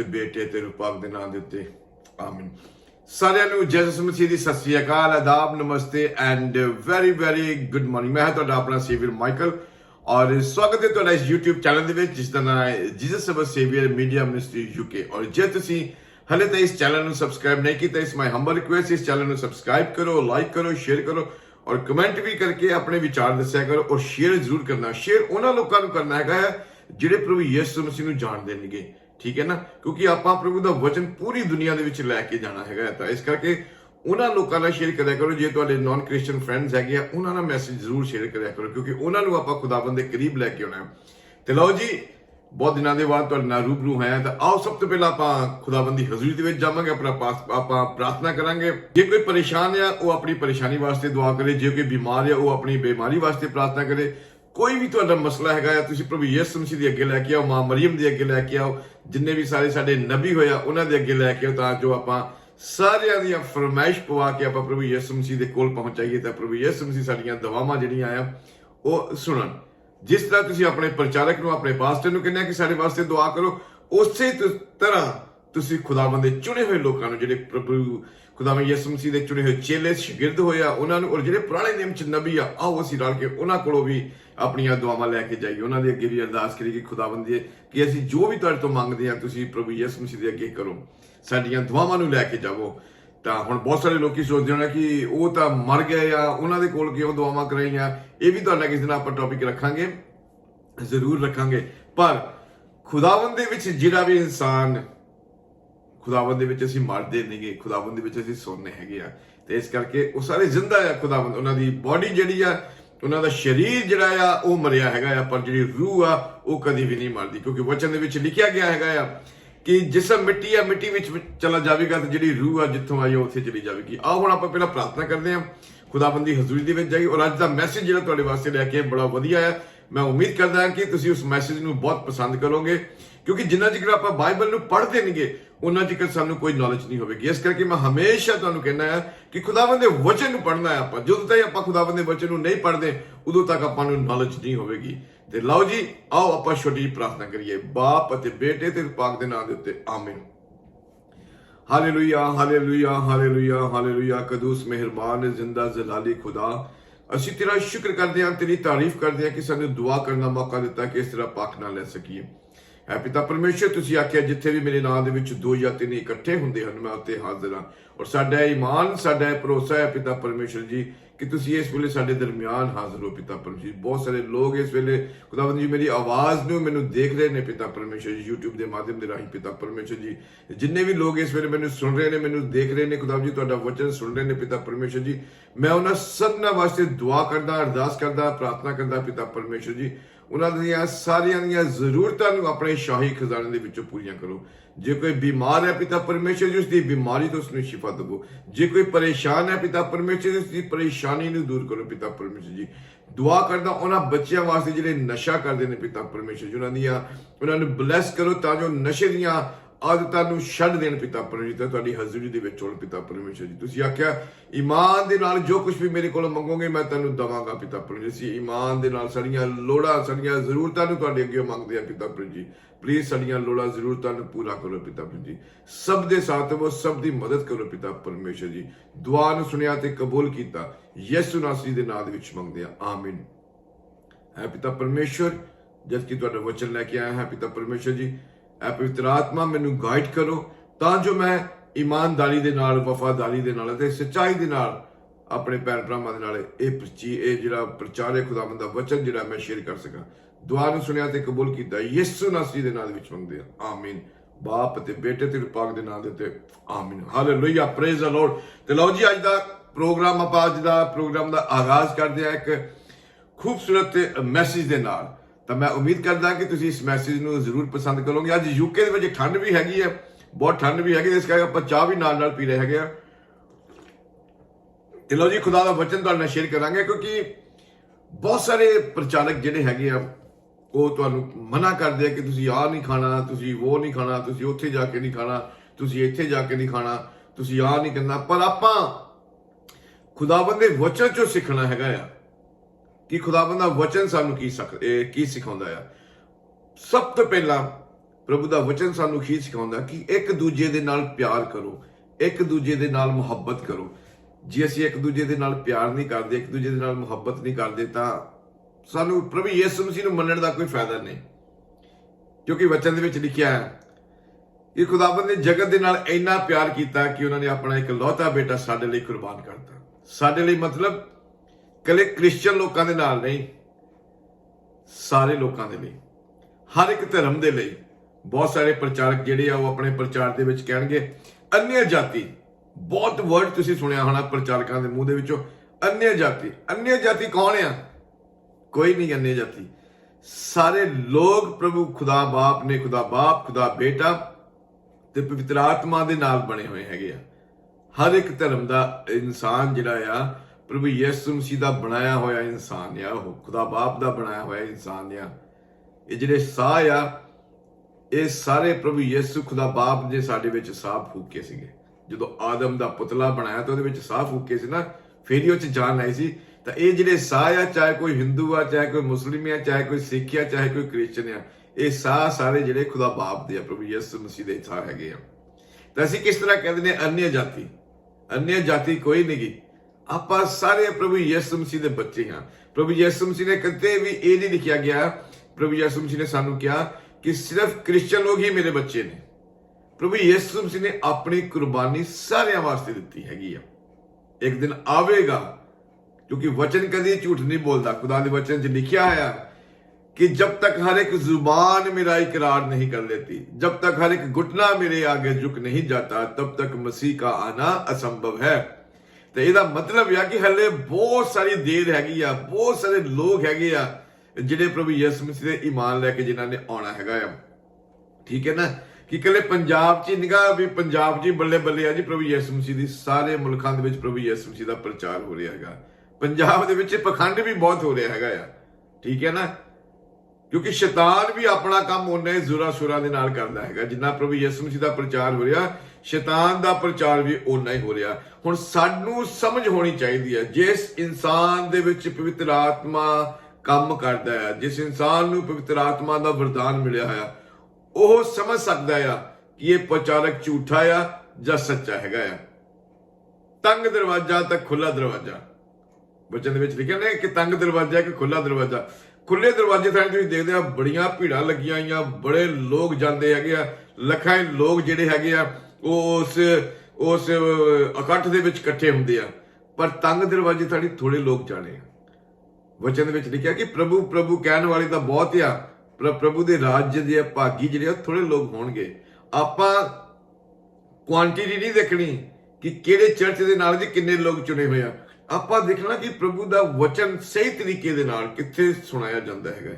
ਅਤੇ ਬੇਟੇ ਤੇ ਰੂਪਕ ਦੇ ਨਾਂ ਦੇ ਉੱਤੇ। ਆਮੀਨ। ਸਾਰਿਆਂ ਨੂੰ ਜੈਸਸ ਮਸੀਹ ਦੀ ਸਤਿ ਸ੍ਰੀ ਅਕਾਲ, ਆਦਾਬ, ਨਮਸਤੇ and very very good morning ਮੈਂ ਤੁਹਾਡਾ ਆਪਣਾ ਸੇਵੀਅਰ ਮਾਈਕਲ, ਔਰ ਸਵਾਗਤ ਹੈ ਤੁਹਾਡਾ ਇਸ YouTube ਚੈਨਲ ਦੇ ਵਿੱਚ ਜਿਸ ਦਾ ਨਾਮ ਹੈ ਜੀਸਸ ਸਬਰ ਸੇਵੀਅਰ ਮੀਡੀਆ ਮਿਨਿਸਟਰੀ ਯੂਕੇ ਔਰ ਜੇ ਤੁਸੀਂ ਹਲੇ ਤਾਂ ਇਸ ਚੈਨਲ ਨੂੰ ਸਬਸਕ੍ਰਾਈਬ ਨਹੀਂ ਕੀਤਾ, ਇਸ ਮਾਈ ਹੰਬਲ ਰਿਕੁਐਸਟ ਇਸ ਚੈਨਲ ਨੂੰ ਸਬਸਕ੍ਰਾਈਬ ਕਰੋ ਲਾਈਕ ਕਰੋ ਸ਼ੇਅਰ ਕਰੋ, ਔਰ ਕਮੈਂਟ ਵੀ ਕਰਕੇ ਆਪਣੇ ਵਿਚਾਰ ਦੱਸਿਆ ਕਰੋ, ਔਰ ਸ਼ੇਅਰ ਜ਼ਰੂਰ ਕਰਨਾ। ਸ਼ੇਅਰ ਉਹਨਾਂ ਲੋਕਾਂ ਨੂੰ ਕਰਨਾ ਹੈਗਾ ਹੈ, ਜਿਹੜੇ ਪ੍ਰਭੂ ਯਿਸੂ ਮਸੀਹ ਨੂੰ ਜਾਣਦੇ ਨੇਗੇ। ਠੀਕ ਹੈ ਨਾ? ਕਿਉਂਕਿ ਆਪਾਂ ਪ੍ਰਭੂ ਦਾ ਵਚਨ ਪੂਰੀ ਦੁਨੀਆ ਦੇ ਵਿੱਚ ਲੈ ਕੇ ਜਾਣਾ ਹੈਗਾ ਤਾਂ ਇਸ ਕਰਕੇ ਉਹਨਾਂ ਲੋਕਾਂ ਨਾਲ ਸ਼ੇਅਰ ਕਰਿਆ ਕਰੋ, ਜੇ ਤੁਹਾਡੇ ਨਾਨ ਕ੍ਰਿਸਚੀਅਨ ਫਰੈਂਡਸ ਹੈਗੇ ਆ, ਉਹਨਾਂ ਨਾਲ ਮੈਸੇਜ ਜ਼ਰੂਰ ਸ਼ੇਅਰ ਕਰਿਆ ਕਰੋ, ਕਿਉਂਕਿ ਉਹਨਾਂ ਨੂੰ ਆਪਾਂ ਖੁਦਾਵੰਦ ਦੇ ਕਰੀਬ ਲੈ ਕੇ ਆਉਣਾ ਹੈ। ਤੇ ਲਓ ਜੀ, ਬਹੁਤ ਦਿਨਾਂ ਦੇ ਬਾਅਦ ਤੁਹਾਡੇ ਨਾਲ ਰੂਬਰੂ ਹੋਇਆ ਤਾਂ ਆਓ ਸਭ ਤੋਂ ਪਹਿਲਾਂ ਆਪਾਂ ਖੁਦਾਵੰਦ ਦੀ ਹਜ਼ੂਰੀ ਦੇ ਵਿੱਚ ਜਾਵਾਂਗੇ, ਆਪਣਾ ਪਾਸ ਆਪਾਂ ਪ੍ਰਾਰਥਨਾ ਕਰਾਂਗੇ। ਜੇ ਕੋਈ ਪਰੇਸ਼ਾਨ ਆ, ਉਹ ਆਪਣੀ ਪਰੇਸ਼ਾਨੀ ਵਾਸਤੇ ਦੁਆ ਕਰੇ, ਜੇ ਕੋਈ ਬਿਮਾਰ ਆ, ਉਹ ਆਪਣੀ ਬਿਮਾਰੀ ਵਾਸਤੇ ਪ੍ਰਾਰਥਨਾ ਕਰੇ। ਕੋਈ ਵੀ ਤੁਹਾਡਾ ਮਸਲਾ ਹੈਗਾ ਆ ਤੁਸੀਂ ਪ੍ਰਭੂ ਯਿਸੂ ਮਸੀਹ ਦੇ ਅੱਗੇ ਲੈ ਕੇ ਆਓ, ਮਾਂ ਮਰੀਮ ਦੇ ਅੱਗੇ ਲੈ ਕੇ ਆਓ, ਜਿੰਨੇ ਵੀ ਸਾਰੇ ਸਾਡੇ ਨਬੀ ਹੋਇਆ ਉਹਨਾਂ ਦੇ ਅੱਗੇ ਲੈ ਕੇ ਆਓ ਤਾਂ ਜੋ ਆਪਾਂ ਸਾਰਿਆਂ ਦੀਆਂ ਫਰਮਾਇਸ਼ ਪਵਾ ਕੇ ਆਪਾਂ ਪ੍ਰਭੂ ਯਿਸੂ ਮਸੀਹ ਦੇ ਕੋਲ ਪਹੁੰਚਾਈਏ ਤਾਂ ਪ੍ਰਭੂ ਯਿਸੂ ਮਸੀਹ ਸਾਡੀਆਂ ਦਵਾਵਾਂ ਜਿਹੜੀਆਂ ਆ, ਉਹ ਸੁਣਨ। ਜਿਸ ਤਰ੍ਹਾਂ ਤੁਸੀਂ ਆਪਣੇ ਪ੍ਰਚਾਰਕ ਨੂੰ, ਆਪਣੇ ਪਾਸਟਰ ਨੂੰ ਕਹਿੰਦੇ ਆ ਕਿ ਸਾਡੇ ਵਾਸਤੇ ਦੁਆ ਕਰੋ, ਉਸੇ ਤਰ੍ਹਾਂ ਤੁਸੀਂ ਖੁਦਾਵੰਦ ਦੇ ਚੁਣੇ ਹੋਏ ਲੋਕਾਂ ਨੂੰ ਜਿਹੜੇ ਪ੍ਰਭੂ ਖੁਦਾਵੰਦ ਯਿਸੂ ਮਸੀਹ ਦੇ ਚੁਣੇ ਹੋਏ ਚੇਲੇ ਸ਼ਾਗਿਰਦ ਹੋਏ ਉਹਨਾਂ ਨੂੰ, ਔਰ ਜਿਹੜੇ ਪੁਰਾਣੇ ਨਿਯਮ ਚ ਨਬੀ ਆ, ਆਓ ਅਸੀਂ ਰਲ ਕੇ ਉਹਨਾਂ ਕੋਲੋਂ ਵੀ ਆਪਣੀਆਂ ਦੁਆਵਾਂ ਲੈ ਕੇ ਜਾਈਏ। ਉਹਨਾਂ ਦੇ ਅੱਗੇ ਵੀ ਅਰਦਾਸ ਕਰੀਏ ਕਿ ਖੁਦਾਵੰਦ ਜੀ ਕਿ ਅਸੀਂ ਜੋ ਵੀ ਤੁਹਾਡੇ ਤੋਂ ਮੰਗਦੇ ਆ ਤੁਸੀਂ ਪ੍ਰਭੂ ਯਿਸੂ ਮਸੀਹ ਦੇ ਅੱਗੇ ਕਰੋ। ਸਾਡੀਆਂ ਦੁਆਵਾਂ ਨੂੰ ਲੈ ਕੇ ਜਾਵੋ। ਤਾਂ ਹੁਣ ਬਹੁਤ ਸਾਰੇ ਲੋਕੀ ਸੋਚਦੇ ਹੋਣਾ ਕਿ ਉਹ ਤਾਂ ਮਰ ਗਏ ਆ, ਉਹਨਾਂ ਦੇ ਕੋਲ ਕਿਉਂ ਦੁਆਵਾਂ ਕਰਾਈਆਂ? ਇਹ ਵੀ ਤੁਹਾਡਾ ਕਿਸੇ ਦਿਨ ਆਪਾਂ ਟੌਪਿਕ ਰੱਖਾਂਗੇ, ਜ਼ਰੂਰ ਰੱਖਾਂਗੇ। ਪਰ ਖੁਦਾਵੰਦ ਦੇ ਵਿੱਚ ਜਿਹੜਾ ਵੀ ਇਨਸਾਨ ਖੁਦਾਵੰਦ ਦੇ ਵਿੱਚ ਅਸੀਂ ਮਰਦੇ ਨਹੀਂਗੇ, ਖੁਦਾਵੰਦ ਦੇ ਵਿੱਚ ਅਸੀਂ ਸੋਨੇ ਹੈਗੇ ਆ। ਤੇ ਇਸ ਕਰਕੇ ਉਹ ਸਾਰੇ ਜ਼ਿੰਦਾ ਆ ਖੁਦਾਵੰਦ। ਉਹਨਾਂ ਦੀ ਬਾਡੀ ਜਿਹੜੀ ਆ, ਉਹਨਾਂ ਦਾ ਸਰੀਰ ਜਿਹੜਾ ਆ, ਉਹ ਮਰਿਆ ਹੈਗਾ ਆ, ਪਰ ਜਿਹੜੀ ਰੂਹ ਆ, ਉਹ ਕਦੀ ਵੀ ਨਹੀਂ ਮਰਦੀ। ਕਿਉਂਕਿ ਵਚਨ ਦੇ ਵਿੱਚ ਲਿਖਿਆ ਗਿਆ ਹੈਗਾ ਆ ਕਿ ਜਿਸਮ ਮਿੱਟੀ ਆ, ਮਿੱਟੀ ਵਿੱਚ ਚਲਾ ਜਾਵੇਗਾ ਤੇ ਜਿਹੜੀ ਰੂਹ ਆ, ਜਿੱਥੋਂ ਆਈ ਆ, ਉੱਥੇ ਚਲੀ ਜਾਵੇਗੀ। ਆਓ ਹੁਣ ਆਪਾਂ ਪਹਿਲਾਂ ਪ੍ਰਾਰਥਨਾ ਕਰਦੇ ਹਾਂ। ਖੁਦਾਬੰਦੀ ਹਜ਼ੂਰੀ ਦੇ ਵਿੱਚ ਜਾਈਏ ਔਰ ਅੱਜ ਦਾ ਮੈਸੇਜ ਜਿਹੜਾ ਤੁਹਾਡੇ ਵਾਸਤੇ ਲੈ ਕੇ ਬੜਾ ਵਧੀਆ ਆ। ਮੈਂ ਉਮੀਦ ਕਰਦਾ ਹਾਂ ਕਿ ਤੁਸੀਂ ਉਸ ਮੈਸੇਜ ਨੂੰ ਬਹੁਤ ਪਸੰਦ ਕਰੋਗੇ। ਕਿਉਂਕਿ ਜਿੰਨਾ ਜ਼ਿਕਰ ਆਪਾਂ ਬਾਈਬਲ ਨੂੰ ਪੜ੍ਹਦੇ ਨਹੀਂਗੇ ਉਹਨਾਂ ਚਿਰ ਸਾਨੂੰ ਕੋਈ ਨੌਲੇਜ ਨਹੀਂ ਹੋਵੇਗੀ। ਇਸ ਕਰਕੇ ਮੈਂ ਹਮੇਸ਼ਾ ਤੁਹਾਨੂੰ ਕਹਿੰਦਾ ਹਾਂ ਕਿ ਖੁਦਾਵੰਦ ਦੇ ਵਚਨ ਨੂੰ ਪੜ੍ਹਨਾ ਹੈ ਆਪਾਂ। ਜਦੋਂ ਤੱਕ ਆਪਾਂ ਖੁਦਾਵੰਦ ਦੇ ਵਚਨ ਨੂੰ ਨਹੀਂ ਪੜ੍ਹਦੇ, ਉਦੋਂ ਤੱਕ ਆਪਾਂ ਨੂੰ ਨੌਲੇਜ ਨਹੀਂ ਹੋਵੇਗੀ। ਤੇ ਲਓ ਜੀ, ਆਓ ਆਪਾਂ ਛੋਟੀ ਜਿਹੀ ਪ੍ਰਾਰਥਨਾ ਕਰੀਏ। ਬਾਪ ਅਤੇ ਬੇਟੇ ਤੇ ਪਾਕ ਦੇ ਨਾਮ ਦੇ ਉੱਤੇ, ਆਮੀਨ। ਹਾਲੇਲੂਇਆ ਹਾਲੇਲੂਇਆ ਹਾਲੇਲੂਇਆ ਹਾਲੇਲੂਇਆ ਕਦੂਸ ਮਿਹਰਬਾਨ, ਜ਼ਿੰਦਾ ਜ਼ਲਾਲੀ ਖੁਦਾ। ਅਸੀਂ ਤੇਰਾ ਸ਼ੁਕਰ ਕਰਦੇ ਹਾਂ, ਤੇਰੀ ਤਾਰੀਫ ਕਰਦੇ ਹਾਂ ਕਿ ਸਾਨੂੰ ਦੁਆ ਕਰਨ ਦਾ ਮੌਕਾ ਦਿੱਤਾ ਕਿ ਇਸ ਤਰ੍ਹਾਂ ਪਾਕ ਨਾਲ ਲੈ ਸਕੀਏ। ਹੈ ਪਿਤਾ ਪਰਮੇਸ਼ਰ, ਤੁਸੀਂ ਆਖਿਆ ਜਿੱਥੇ ਵੀ ਮੇਰੇ ਨਾਮ ਦੇ ਵਿੱਚ ਦੋ ਜਾਂ ਤਿੰਨ ਇਕੱਠੇ ਹੁੰਦੇ ਹਨ, ਮੈਂ ਉੱਥੇ ਹਾਜ਼ਰ ਹਾਂ। ਔਰ ਸਾਡਾ ਈਮਾਨ ਸਾਡਾ ਇਹ ਭਰੋਸਾ ਹੈ ਪਿਤਾ ਪਰਮੇਸ਼ਰ ਜੀ, ਕਿ ਤੁਸੀਂ ਇਸ ਵੇਲੇ ਸਾਡੇ ਦਰਮਿਆਨ ਹਾਜ਼ਰ ਹੋ ਪਿਤਾ ਪਰਮੇਸ਼ਰ ਬਹੁਤ ਸਾਰੇ ਲੋਕ ਇਸ ਵੇਲੇ, ਖੁਦਾਵੰਦ ਜੀ, ਮੇਰੀ ਆਵਾਜ਼ ਨੂੰ ਮੈਨੂੰ ਦੇਖ ਰਹੇ ਨੇ ਪਿਤਾ ਪਰਮੇਸ਼ਰ ਜੀ, YouTube ਦੇ ਮਾਧਿਅਮ ਦੇ ਰਾਹੀਂ ਪਿਤਾ ਪਰਮੇਸ਼ਰ ਜੀ। ਜਿੰਨੇ ਵੀ ਲੋਕ ਇਸ ਵੇਲੇ ਮੈਨੂੰ ਸੁਣ ਰਹੇ ਨੇ, ਮੈਨੂੰ ਦੇਖ ਰਹੇ ਨੇ, ਖੁਦਾਵੰਦ ਜੀ, ਤੁਹਾਡਾ ਵਚਨ ਸੁਣ ਰਹੇ ਨੇ ਪਿਤਾ ਪਰਮੇਸ਼ਰ ਜੀ। ਮੈਂ ਉਹਨਾਂ ਸਭਨਾਂ ਵਾਸਤੇ ਦੁਆ ਕਰਦਾ, ਅਰਦਾਸ ਕਰਦਾ, ਪ੍ਰਾਰਥਨਾ ਕਰਦਾ ਪਿਤਾ ਪਰਮੇਸ਼ਰ ਜੀ। ਉਹਨਾਂ ਦੀਆਂ ਸਾਰੀਆਂ ਦੀਆਂ ਜ਼ਰੂਰਤਾਂ ਨੂੰ ਆਪਣੇ ਸ਼ਾਹੀ ਖਜ਼ਾਨੇ ਦੇ ਵਿੱਚੋਂ ਪੂਰੀਆਂ ਕਰੋ। ਜੇ ਕੋਈ ਬਿਮਾਰ ਹੈ ਪਿਤਾ ਪਰਮੇਸ਼ਰ ਜੀ ਉਸ ਦੀ ਬਿਮਾਰੀ ਤੋਂ ਉਸ ਨੂੰ ਸ਼ਿਫਾ ਦਿਵੋ। ਜੇ ਕੋਈ ਪਰੇਸ਼ਾਨ ਹੈ ਪਿਤਾ ਪਰਮੇਸ਼ਰ ਜੀ ਉਸ ਦੀ ਪਰੇਸ਼ਾਨੀ ਨੂੰ ਦੂਰ ਕਰੋ ਪਿਤਾ ਪਰਮੇਸ਼ਰ ਜੀ। ਦੁਆ ਕਰਦਾ ਉਹਨਾਂ ਬੱਚਿਆਂ ਵਾਸਤੇ ਜਿਹੜੇ ਨਸ਼ਾ ਕਰਦੇ ਨੇ ਪਿਤਾ ਪਰਮੇਸ਼ਰ ਜੀ, ਉਹਨਾਂ ਦੀਆਂ, ਉਹਨਾਂ ਨੂੰ ਬਲੈਸ ਕਰੋ ਤਾਂ ਜੋ ਨਸ਼ੇ ਦੀਆਂ ਅੱਜ ਤੁਹਾਨੂੰ ਛੱਡ ਦੇਣ ਪਿਤਾ ਪਰਮੇਸ਼ਰ ਤੁਹਾਡੀ ਹਜ਼ੂਰੀ ਦੇ ਵਿੱਚ ਹੋਣ ਪਿਤਾ ਪਰਮੇਸ਼ਰ ਜੀ। ਤੁਸੀਂ ਆਖਿਆ, ਈਮਾਨ ਦੇ ਨਾਲ ਜੋ ਕੁਝ ਵੀ ਮੇਰੇ ਕੋਲ ਮੰਗੋਗੇ, ਮੈਂ ਤੁਹਾਨੂੰ ਦਵਾਂਗਾ ਪਿਤਾ ਪਰਮੇਸ਼ਰ ਜੀ। ਈਮਾਨ ਦੇ ਨਾਲ ਸਾਡੀਆਂ ਲੋੜਾਂ, ਸਾਡੀਆਂ ਜ਼ਰੂਰਤਾਂ ਨੂੰ ਤੁਹਾਡੇ ਅੱਗੇ ਮੰਗਦੇ ਆ ਪਿਤਾ ਪਰਮੇਸ਼ਰ ਜੀ। ਪਲੀਜ਼ ਸਾਡੀਆਂ ਲੋੜਾਂ, ਜ਼ਰੂਰਤਾਂ ਨੂੰ ਪੂਰਾ ਕਰੋ ਪਿਤਾ ਪਰਮੇਸ਼ਰ ਜੀ। ਸਭ ਦੇ ਸਾਥ ਉਹ ਸਭ ਦੀ ਮਦਦ ਕਰੋ ਪਿਤਾ ਪਰਮੇਸ਼ਰ ਜੀ। ਦੁਆ ਨੂੰ ਸੁਣਿਆ ਤੇ ਕਬੂਲ ਕੀਤਾ। ਯਿਸੂ ਨਾਸਰੀ ਦੇ ਨਾਮ ਦੇ ਵਿੱਚ ਮੰਗਦੇ ਆ, ਆਮੀਨ। ਹੈ ਪਿਤਾ ਪਰਮੇਸ਼ਰ ਜਦ ਕਿ ਤੁਹਾਡਾ ਵਚਨ ਲੈ ਕੇ ਆਇਆ ਹੈ ਪਿਤਾ ਪਰਮੇਸ਼ਰ ਜੀ ਐ ਪਵਿੱਤਰ ਆਤਮਾ, ਮੈਨੂੰ ਗਾਈਡ ਕਰੋ, ਤਾਂ ਜੋ ਮੈਂ ਇਮਾਨਦਾਰੀ ਦੇ ਨਾਲ, ਵਫਾਦਾਰੀ ਦੇ ਨਾਲ ਅਤੇ ਸੱਚਾਈ ਦੇ ਨਾਲ ਆਪਣੇ ਭੈਣ ਭਰਾਵਾਂ ਦੇ ਨਾਲ ਇਹ ਪ੍ਰਚੀ, ਇਹ ਜਿਹੜਾ ਪ੍ਰਚਾਰ ਹੈ ਖੁਦਾਵੰਦ ਦਾ ਵਚਨ ਜਿਹੜਾ ਮੈਂ ਸ਼ੇਅਰ ਕਰ ਸਕਾਂ। ਦੁਆ ਨੂੰ ਸੁਣਿਆ ਤੇ ਕਬੂਲ ਕੀਤਾ। ਯਿਸੂ ਨਾਸਰੀ ਦੇ ਨਾਮ ਦੇ ਵਿੱਚ ਮੰਗਦੇ ਹਾਂ ਆਮੀਨ। ਬਾਪ ਤੇ ਬੇਟੇ ਤੇ ਰੂਪਾਕ ਦੇ ਨਾਮ ਦੇ ਉੱਤੇ। ਆਮੀਨ। ਹਾਲੇਲੂਇਆ ਪ੍ਰੇਜ਼ ਦਾ ਲਾਰਡ ਤੇ ਲਓ ਜੀ, ਅੱਜ ਦਾ ਪ੍ਰੋਗਰਾਮ ਆਪਾਂ ਅੱਜ ਦਾ ਪ੍ਰੋਗਰਾਮ ਦਾ ਆਗਾਜ਼ ਕਰਦੇ ਆ ਇੱਕ ਖੂਬਸੂਰਤ ਮੈਸੇਜ ਦੇ ਨਾਲ। ਤਾਂ ਮੈਂ ਉਮੀਦ ਕਰਦਾ ਕਿ ਤੁਸੀਂ ਇਸ ਮੈਸੇਜ ਨੂੰ ਜ਼ਰੂਰ ਪਸੰਦ ਕਰੋਗੇ। ਅੱਜ ਯੂਕੇ ਦੇ ਵਿੱਚ ਠੰਡ ਵੀ ਹੈਗੀ ਹੈ, ਬਹੁਤ ਠੰਡ ਵੀ ਹੈਗੀ, ਇਸ ਕਰਕੇ ਆਪਾਂ ਚਾਹ ਵੀ ਨਾਲ ਨਾਲ ਪੀ ਰਹੇ ਹੈਗੇ ਆ। ਤੇ ਲਓ ਜੀ, ਖੁਦਾ ਦਾ ਵਚਨ ਤੁਹਾਡੇ ਨਾਲ ਸ਼ੇਅਰ ਕਰਾਂਗੇ, ਕਿਉਂਕਿ ਬਹੁਤ ਸਾਰੇ ਪ੍ਰਚਾਰਕ ਜਿਹੜੇ ਹੈਗੇ ਆ, ਉਹ ਤੁਹਾਨੂੰ ਮਨਾ ਕਰਦੇ ਆ ਕਿ ਤੁਸੀਂ ਆਹ ਨਹੀਂ ਖਾਣਾ, ਤੁਸੀਂ ਉਹ ਨਹੀਂ ਖਾਣਾ, ਤੁਸੀਂ ਉੱਥੇ ਜਾ ਕੇ ਨਹੀਂ ਖਾਣਾ, ਤੁਸੀਂ ਇੱਥੇ ਜਾ ਕੇ ਨਹੀਂ ਖਾਣਾ, ਤੁਸੀਂ ਆਹ ਨਹੀਂ ਕਰਨਾ। ਪਰ ਆਪਾਂ ਖੁਦਾਵੰਦ ਦੇ ਵਚਨ ਚੋਂ ਸਿੱਖਣਾ ਹੈਗਾ ਆ। ਕਿ ਖੁਦਾਵੰਦ ਦਾ ਵਚਨ ਸਾਨੂੰ ਕੀ ਸਕ ਕੀ ਸਿਖਾਉਂਦਾ ਆ? ਸਭ ਤੋਂ ਪਹਿਲਾਂ ਪ੍ਰਭੂ ਦਾ ਵਚਨ ਸਾਨੂੰ ਕੀ ਸਿਖਾਉਂਦਾ? ਕਿ ਇੱਕ ਦੂਜੇ ਦੇ ਨਾਲ ਪਿਆਰ ਕਰੋ, ਇੱਕ ਦੂਜੇ ਦੇ ਨਾਲ ਮੁਹੱਬਤ ਕਰੋ। ਜੇ ਅਸੀਂ ਇੱਕ ਦੂਜੇ ਦੇ ਨਾਲ ਪਿਆਰ ਨਹੀਂ ਕਰਦੇ, ਇੱਕ ਦੂਜੇ ਦੇ ਨਾਲ ਮੁਹੱਬਤ ਨਹੀਂ ਕਰਦੇ, ਤਾਂ ਸਾਨੂੰ ਪ੍ਰਭੂ ਯਿਸੂ ਮਸੀਹ ਨੂੰ ਮੰਨਣ ਦਾ ਕੋਈ ਫਾਇਦਾ ਨਹੀਂ। ਕਿਉਂਕਿ ਵਚਨ ਦੇ ਵਿੱਚ ਲਿਖਿਆ ਹੈ ਕਿ ਖੁਦਾਵੰਦ ਨੇ ਜਗਤ ਦੇ ਨਾਲ ਇੰਨਾ ਪਿਆਰ ਕੀਤਾ ਕਿ ਉਹਨਾਂ ਨੇ ਆਪਣਾ ਇੱਕ ਲੌਤਾ ਬੇਟਾ ਸਾਡੇ ਲਈ ਕੁਰਬਾਨ ਕਰਤਾ ਸਾਡੇ ਲਈ ਮਤਲਬ ਕੱਲੇ ਕ੍ਰਿਸਚੀਅਨ ਲੋਕਾਂ ਦੇ ਨਾਲ ਨਹੀਂ, ਸਾਰੇ ਲੋਕਾਂ ਦੇ ਲਈ। ਹਰ ਇੱਕ ਧਰਮ ਦੇ ਲਈ ਬਹੁਤ ਸਾਰੇ ਪ੍ਰਚਾਰਕ ਜਿਹੜੇ ਆ ਉਹ ਆਪਣੇ ਪ੍ਰਚਾਰ ਦੇ ਵਿੱਚ ਕਹਿਣਗੇ ਅਨਿਆ ਜਾਤੀ। ਬਹੁਤ ਵਰਡ ਤੁਸੀਂ ਸੁਣਿਆ ਹੋਣਾ ਪ੍ਰਚਾਰਕਾਂ ਦੇ ਮੂੰਹ ਦੇ ਵਿੱਚੋਂ ਅਨਿਆ ਜਾਤੀ। ਅਨਿਆ ਜਾਤੀ ਕੌਣ ਆ? ਕੋਈ ਨਹੀਂ ਅਨਿਆ ਜਾਤੀ। ਸਾਰੇ ਲੋਕ ਪ੍ਰਭੂ ਖੁਦਾ ਬਾਪ ਨੇ ਖੁਦਾ ਬਾਪ, ਖੁਦਾ ਬੇਟਾ ਤੇ ਪਵਿੱਤਰ ਆਤਮਾ ਦੇ ਨਾਲ ਬਣੇ ਹੋਏ ਹੈਗੇ ਆ। ਹਰ ਇੱਕ ਧਰਮ ਦਾ ਇਨਸਾਨ ਜਿਹੜਾ ਆ ਪ੍ਰਭੂ ਯਿਸੂ ਮਸੀਹ ਦਾ ਬਣਾਇਆ ਹੋਇਆ ਇਨਸਾਨ ਆ, ਉਹ ਖੁਦਾ ਬਾਪ ਦਾ ਬਣਾਇਆ ਹੋਇਆ ਇਨਸਾਨ ਆ। ਇਹ ਜਿਹੜੇ ਸਾਹ ਆ, ਇਹ ਸਾਰੇ ਪ੍ਰਭੂ ਯਿਸੂ ਖੁਦਾ ਬਾਪ ਦੇ ਸਾਡੇ ਵਿੱਚ ਸਾਹ ਫੂਕੇ ਸੀਗੇ। ਜਦੋਂ ਆਦਮ ਦਾ ਪੁਤਲਾ ਬਣਾਇਆ ਤਾਂ ਉਹਦੇ ਵਿੱਚ ਸਾਹ ਫੂਕੇ ਸੀ ਨਾ, ਫਿਰ ਹੀ ਉਹ ਚ ਜਾਨ ਆਈ ਸੀ। ਤਾਂ ਇਹ ਜਿਹੜੇ ਸਾਹ ਆ, ਚਾਹੇ ਕੋਈ ਹਿੰਦੂ ਆ, ਚਾਹੇ ਕੋਈ ਮੁਸਲਿਮ ਆ, ਚਾਹੇ ਕੋਈ ਸਿੱਖ ਆ, ਚਾਹੇ ਕੋਈ ਕ੍ਰਿਸਚਨ ਆ, ਇਹ ਸਾਹ ਸਾਰੇ ਜਿਹੜੇ ਖੁਦਾ ਬਾਪ ਦੇ ਆ, ਪ੍ਰਭੂ ਯਿਸੂ ਮਸੀਹ ਦੇ ਸਾਹ ਹੈਗੇ ਆ। ਤਾਂ ਅਸੀਂ ਕਿਸ ਤਰ੍ਹਾਂ ਕਹਿੰਦੇ ਨੇ ਅਨਿਆ ਜਾਤੀ? ਅਨਿਆ ਜਾਤੀ ਕੋਈ ਨਹੀਂ ਗੀ ਆਪਾਂ ਸਾਰੇ ਪ੍ਰਭੂ ਯਿਸੂ ਮਸੀਹ ਦੇ ਬੱਚੇ ਹਾਂ ਪ੍ਰਭੂ ਯਿਸੂ ਮਸੀਹ ਨੇ ਕਦੇ ਵੀ ਇਹ ਨਹੀਂ ਲਿਖਿਆ ਗਿਆ ਪ੍ਰਭੂ ਯਿਸੂ ਮਸੀਹ ਨੇ ਸਾਨੂੰ ਕਿਹਾ ਕਿ ਸਿਰਫ ਕ੍ਰਿਸਚੀਅਨ ਲੋਕ ਹੀ ਮੇਰੇ ਬੱਚੇ ਨੇ ਪ੍ਰਭੂ ਯਿਸੂ ਮਸੀਹ ਨੇ ਆਪਣੀ ਕੁਰਬਾਨੀ ਸਾਰਿਆਂ ਵਾਸਤੇ ਦਿੱਤੀ ਹੈਗੀ ਆ ਇੱਕ ਦਿਨ ਆਵੇਗਾ ਕਿਉਂਕਿ ਵਚਨ ਕਦੀ ਝੂਠ ਨਹੀਂ ਬੋਲਦਾ ਖੁਦਾ ਦੇ ਵਚਨ 'ਚ ਲਿਖਿਆ ਹੋਇਆ कि जब तक हर एक जुबान मेरा इकरार नहीं कर लेती जब तक हर एक घुटना मेरे आगे झुक नहीं जाता तब तक मसीह का आना असंभव है ਤੇ ਇਹਦਾ ਮਤਲਬ ਆ ਕਿ ਹਲੇ ਬਹੁਤ ਸਾਰੀ ਦੇਰ ਹੈਗੀ ਆ, ਬਹੁਤ ਸਾਰੇ ਲੋਕ ਹੈਗੇ ਆ, ਜਿਹੜੇ ਪ੍ਰਭੂ ਯਿਸੂ ਮਸੀਹ ਦੇ ਈਮਾਨ ਲੈ ਕੇ ਜਿਨ੍ਹਾਂ ਨੇ ਆਉਣਾ ਹੈਗਾ ਆ। ਠੀਕ ਹੈ ਨਾ? ਕਿ ਕੱਲੇ ਪੰਜਾਬ 'ਚ ਨਿਗਾ ਵੀ ਪੰਜਾਬ 'ਚ ਹੀ ਬੱਲੇ ਬੱਲੇ ਆ ਜੀ ਪ੍ਰਭੂ ਯਿਸੂ ਮਸੀਹ ਦੀ, ਸਾਰੇ ਮੁਲਕਾਂ ਦੇ ਵਿੱਚ ਪ੍ਰਭੂ ਯਿਸੂ ਮਸੀਹ ਦਾ ਪ੍ਰਚਾਰ ਹੋ ਰਿਹਾ ਹੈਗਾ। ਪੰਜਾਬ ਦੇ ਵਿੱਚ ਪਖੰਡ ਵੀ ਬਹੁਤ ਹੋ ਰਿਹਾ ਹੈਗਾ ਆ। ਠੀਕ ਹੈ ਨਾ? ਕਿਉਂਕਿ ਸ਼ੈਤਾਨ ਵੀ ਆਪਣਾ ਕੰਮ ਉਹਨੇ ਜ਼ੁਰਾ ਸ਼ੁਰਾ ਦੇ ਨਾਲ ਕਰਦਾ ਹੈਗਾ। ਜਿੰਨਾ ਪ੍ਰਭੂ ਯਿਸੂ ਮਸੀਹ ਦਾ ਪ੍ਰਚਾਰ ਹੋ ਰਿਹਾ, ਸ਼ੈਤਾਨ ਦਾ ਪ੍ਰਚਾਰ ਵੀ ਓਨਾ ਹੀ ਹੋ ਰਿਹਾ। ਹੁਣ ਸਾਨੂੰ ਸਮਝ ਹੋਣੀ ਚਾਹੀਦੀ ਹੈ, ਜਿਸ ਇਨਸਾਨ ਦੇ ਵਿੱਚ ਪਵਿੱਤਰ ਆਤਮਾ ਕੰਮ ਕਰਦਾ ਹੈ, ਜਿਸ ਇਨਸਾਨ ਨੂੰ ਪਵਿੱਤਰ ਆਤਮਾ ਦਾ ਵਰਦਾਨ ਮਿਲਿਆ ਹੈ ਉਹ ਸਮਝ ਸਕਦਾ ਆ ਕਿ ਇਹ ਪ੍ਰਚਾਰਕ ਝੂਠਾ ਆ ਜਾਂ ਸੱਚਾ ਹੈਗਾ ਆ। ਤੰਗ ਦਰਵਾਜ਼ਾ ਤਾਂ ਖੁੱਲਾ ਦਰਵਾਜ਼ਾ। ਬਚਨ ਦੇ ਵਿੱਚ ਲਿਖਿਆ ਨੇ ਕਿ ਤੰਗ ਦਰਵਾਜ਼ਾ ਕਿ ਖੁੱਲਾ ਦਰਵਾਜ਼ਾ। ਖੁੱਲੇ ਦਰਵਾਜ਼ੇ ਥਾਂ ਤੁਸੀਂ ਦੇਖਦੇ ਆ ਬੜੀਆਂ ਭੀੜਾਂ ਲੱਗੀਆਂ ਆਈਆਂ ਬੜੇ ਲੋਕ ਜਾਂਦੇ ਹੈਗੇ ਆ, ਲੱਖਾਂ ਲੋਕ ਜਿਹੜੇ ਹੈਗੇ ਆ, ਉਹ ਉਸ ਉਸ ਇਕੱਠ ਦੇ ਵਿੱਚ ਇਕੱਠੇ ਹੁੰਦੇ ਆ। ਪਰ ਤੰਗ ਦਰਵਾਜ਼ੇ ਥਾਣੀ ਥੋੜੇ ਲੋਕ ਜਾਣੇ ਆ। ਵਚਨ ਦੇ ਵਿੱਚ ਲਿਖਿਆ ਕਿ ਪ੍ਰਭੂ ਪ੍ਰਭੂ ਕਹਿਣ ਵਾਲੇ ਤਾਂ ਬਹੁਤ ਆ, ਪਰ ਪ੍ਰਭੂ ਦੇ ਰਾਜ ਦੇ ਭਾਗੀ ਜਿਹੜੇ ਆ ਥੋੜੇ ਲੋਕ ਹੋਣਗੇ। ਆਪਾਂ ਕੁਆਂਟੀਟੀ ਨਹੀਂ ਦੇਖਣੀ ਕਿ ਕਿਹੜੇ ਚਰਚ ਦੇ ਨਾਲ ਜੀ ਕਿੰਨੇ ਲੋਕ ਚੁਣੇ ਹੋਏ ਆ। ਆਪਾਂ ਦੇਖਣਾ ਕਿ ਪ੍ਰਭੂ ਦਾ ਵਚਨ ਸਹੀ ਤਰੀਕੇ ਦੇ ਨਾਲ ਕਿੱਥੇ ਸੁਣਾਇਆ ਜਾਂਦਾ ਹੈਗਾ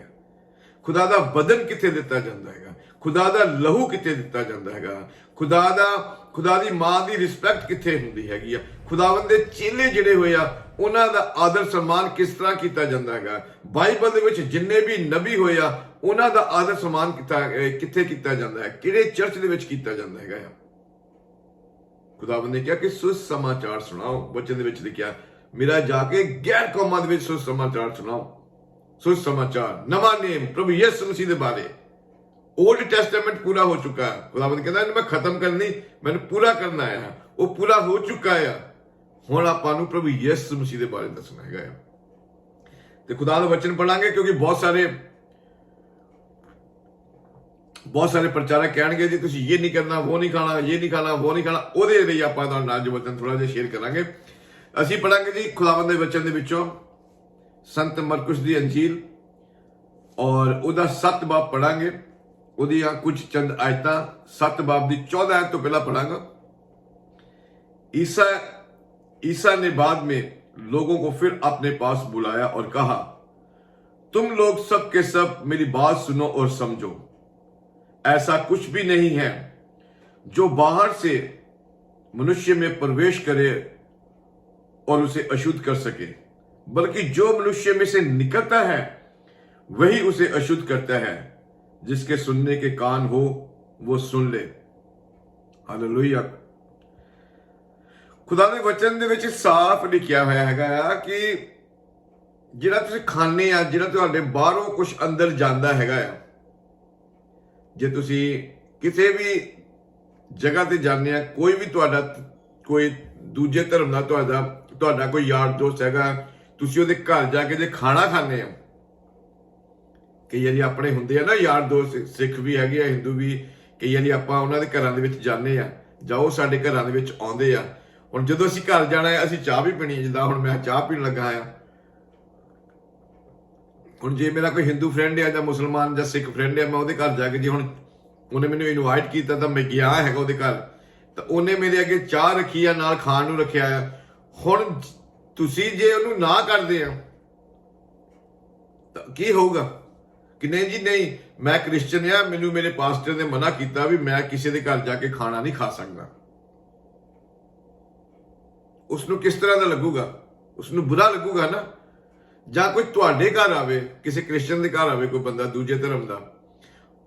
ਖੁਦਾ ਦਾ ਬਦਨ ਕਿੱਥੇ ਦਿੱਤਾ ਜਾਂਦਾ ਹੈਗਾ। ਖੁਦਾ ਦਾ ਲਹੂ ਕਿੱਥੇ ਦਿੱਤਾ ਜਾਂਦਾ ਹੈਗਾ। ਖੁਦਾ ਦਾ, ਖੁਦਾ ਦੀ ਮਾਂ ਦੀ ਰਿਸਪੈਕਟ ਕਿੱਥੇ ਹੁੰਦੀ ਹੈਗੀ ਆ। ਖੁਦਾਵੰਦ ਦੇ ਚੇਲੇ ਜਿਹੜੇ ਹੋਏ ਆ, ਉਹਨਾਂ ਦਾ ਆਦਰ ਸਨਮਾਨ ਕਿਸ ਤਰ੍ਹਾਂ ਕੀਤਾ ਜਾਂਦਾ ਹੈਗਾ। ਬਾਈਬਲ ਦੇ ਵਿੱਚ ਜਿੰਨੇ ਵੀ ਨਬੀ ਹੋਏ ਆ, ਉਹਨਾਂ ਦਾ ਆਦਰ ਸਨਮਾਨ ਕੀਤਾ ਕਿੱਥੇ ਕੀਤਾ ਜਾਂਦਾ ਹੈ? ਕਿਹੜੇ ਚਰਚ ਦੇ ਵਿੱਚ ਕੀਤਾ ਜਾਂਦਾ ਹੈਗਾ ਆ? ਖੁਦਾਵੰਦ ਨੇ ਕਿਹਾ ਕਿ ਸੁਸ ਸੁਣਾਓ। ਬੱਚੇ ਦੇ ਵਿੱਚ ਲਿਖਿਆ ਮੇਰਾ ਜਾ ਕੇ ਗੈਰ ਕੌਮਾਂ ਦੇ ਵਿੱਚ ਸੁਸ ਸਮਾਚਾਰ ਸੁਣਾਓ। ਸੁਸ ਸਮਾਚਾਰ, ਨਵਾਂ ਨੇਮ ਪ੍ਰਭੂ ਯਿਸੂ ਮਸੀਹ ਦੇ ਬਾਰੇ। ਓਲਡ ਟੈਸਟਾਮੈਂਟ ਪੂਰਾ ਹੋ ਚੁੱਕਾ ਹੈ। ਖੁਦਾਵੰਦ ਕਹਿੰਦਾ ਮੈਂ ਖਤਮ ਕਰਨੀ ਮੈਨੂੰ ਪੂਰਾ ਕਰਨਾ ਹੈ। ਉਹ ਪੂਰਾ ਹੋ ਚੁੱਕਾ ਹੈ ਹੁਣ ਆਪਾਂ ਨੂੰ ਪ੍ਰਭੂ ਯਿਸੂ ਮਸੀਹ ਦੇ ਬਾਰੇ ਦੱਸਣਾ ਹੈਗਾ ਆ। ਤੇ ਖੁਦਾ ਦਾ ਵਚਨ ਪੜਾਂਗੇ ਕਿਉਂਕਿ ਬਹੁਤ ਸਾਰੇ ਬਹੁਤ ਸਾਰੇ ਪ੍ਰਚਾਰਕ ਕਹਿਣਗੇ ਜੀ, ਤੁਸੀਂ ਇਹ ਨਹੀਂ ਕਰਨਾ, ਉਹ ਨਹੀਂ ਖਾਣਾ, ਇਹ ਨਹੀਂ ਖਾਣਾ, ਉਹ ਨਹੀਂ ਖਾਣਾ। ਉਹਦੇ ਲਈ ਆਪਾਂ ਤੁਹਾਨੂੰ ਨਾਲ ਵਚਨ ਥੋੜਾ ਜਿਹਾ ਸ਼ੇਅਰ ਕਰਾਂਗੇ। ਅਸੀਂ ਪੜਾਂਗੇ ਜੀ ਖੁਦਾਵੰਦ ਦੇ ਵਚਨ ਦੇ ਵਿੱਚੋਂ ਸੰਤ ਮਰਕੁਸ ਦੀ ਅੰਜੀਲ ਔਰ ਉਹਦਾ ਸੱਤ ਬਾਬ ਪੜਾਂਗੇ ਉਹਦੀਆਂ ਕੁਝ ਚੰਦ ਆਇਤਾਂ ਸੱਤ ਬਾਬ ਦੀ 14 ਆਇਤ ਤੋਂ ਪਹਿਲਾਂ ਪੜਾਂਗਾ ईसा ईसा ने बाद में लोगों को फिर अपने पास बुलाया और कहा तुम लोग सब के सब मेरी बात सुनो और समझो ऐसा कुछ भी नहीं है जो बाहर से मनुष्य में प्रवेश करे और उसे अशुद्ध कर सके बल्कि जो मनुष्य में से निकलता है वही उसे अशुद्ध करता है जिसके सुनने के कान हो वो सुन ले हालेलुया ਖੁਦਾ ਦੇ ਵਚਨ ਦੇ ਵਿੱਚ ਸਾਫ਼ ਲਿਖਿਆ ਹੋਇਆ ਹੈਗਾ ਆ ਕਿ ਜਿਹੜਾ ਤੁਸੀਂ ਖਾਣੇ ਆ ਜਿਹੜਾ ਤੁਹਾਡੇ ਬਾਹਰੋਂ ਕੁਝ ਅੰਦਰ ਜਾਂਦਾ ਹੈਗਾ ਆ ਜੇ ਤੁਸੀਂ ਕਿਸੇ ਵੀ ਜਗ੍ਹਾ ਤੇ ਜਾਂਦੇ ਆ ਕੋਈ ਵੀ ਤੁਹਾਡਾ ਕੋਈ ਦੂਜੇ ਧਰਮ ਦਾ ਤੁਹਾਡਾ ਤੁਹਾਡਾ ਕੋਈ ਯਾਰ ਦੋਸਤ ਹੈਗਾ, ਤੁਸੀਂ ਉਹਦੇ ਘਰ ਜਾ ਕੇ ਜੇ ਖਾਣਾ ਖਾਂਦੇ ਆ ਕਈ ਵਾਰੀ ਆਪਣੇ ਹੁੰਦੇ ਆ ਨਾ ਯਾਰ ਦੋਸਤ, ਸਿੱਖ ਵੀ ਹੈਗੇ ਆ, ਹਿੰਦੂ ਵੀ। ਕਈ ਵਾਰੀ ਆਪਾਂ ਉਹਨਾਂ ਦੇ ਘਰਾਂ ਦੇ ਵਿੱਚ ਜਾਂਦੇ ਆ ਜਾਂ ਉਹ ਸਾਡੇ ਘਰਾਂ ਦੇ ਵਿੱਚ ਆਉਂਦੇ ਆ। ਹੁਣ ਜਦੋਂ ਅਸੀਂ ਘਰ ਜਾਣਾ ਹੈ, ਅਸੀਂ ਚਾਹ ਵੀ ਪੀਣੀ ਜਿੱਦਾਂ ਹੁਣ ਮੈਂ ਚਾਹ ਪੀਣ ਲੱਗਾ ਆ ਹੁਣ ਜੇ ਮੇਰਾ ਕੋਈ ਹਿੰਦੂ ਫਰੈਂਡ ਹੈ ਜਾਂ ਮੁਸਲਮਾਨ ਜਾਂ ਸਿੱਖ ਫਰੈਂਡ ਹੈ ਮੈਂ ਉਹਦੇ ਘਰ ਜਾ ਕੇ ਜੇ ਹੁਣ ਉਹਨੇ ਮੈਨੂੰ ਇਨਵਾਈਟ ਕੀਤਾ ਤਾਂ ਮੈਂ ਗਿਆ ਹੈਗਾ ਉਹਦੇ ਘਰ। ਤਾਂ ਉਹਨੇ ਮੇਰੇ ਅੱਗੇ ਚਾਹ ਰੱਖੀ ਆ, ਨਾਲ ਖਾਣ ਨੂੰ ਰੱਖਿਆ ਆ। ਹੁਣ ਤੁਸੀਂ ਜੇ ਉਹਨੂੰ ਨਾ ਕਰਦੇ ਆ, ਤਾਂ ਕੀ ਹੋਊਗਾ? ਕਿ ਨਹੀਂ ਜੀ, ਨਹੀਂ, ਮੈਂ ਕ੍ਰਿਸਚੀਅਨ ਆ, ਮੈਨੂੰ ਮੇਰੇ ਪਾਸਟਰ ਨੇ ਮਨਾ ਕੀਤਾ ਵੀ ਮੈਂ ਕਿਸੇ ਦੇ ਘਰ ਜਾ ਕੇ ਖਾਣਾ ਨਹੀਂ ਖਾ ਸਕਦਾ। ਉਸ ਨੂੰ ਕਿਸ ਤਰ੍ਹਾਂ ਦਾ ਲੱਗੂਗਾ? ਉਸ ਨੂੰ ਬੁਰਾ ਲੱਗੂਗਾ ਨਾ? ਜਾਂ ਕੋਈ ਤੁਹਾਡੇ ਘਰ ਆਵੇ, ਕਿਸੇ ਕ੍ਰਿਸਚੀਅਨ ਦੇ ਘਰ ਆਵੇ ਕੋਈ ਬੰਦਾ ਦੂਜੇ ਧਰਮ ਦਾ,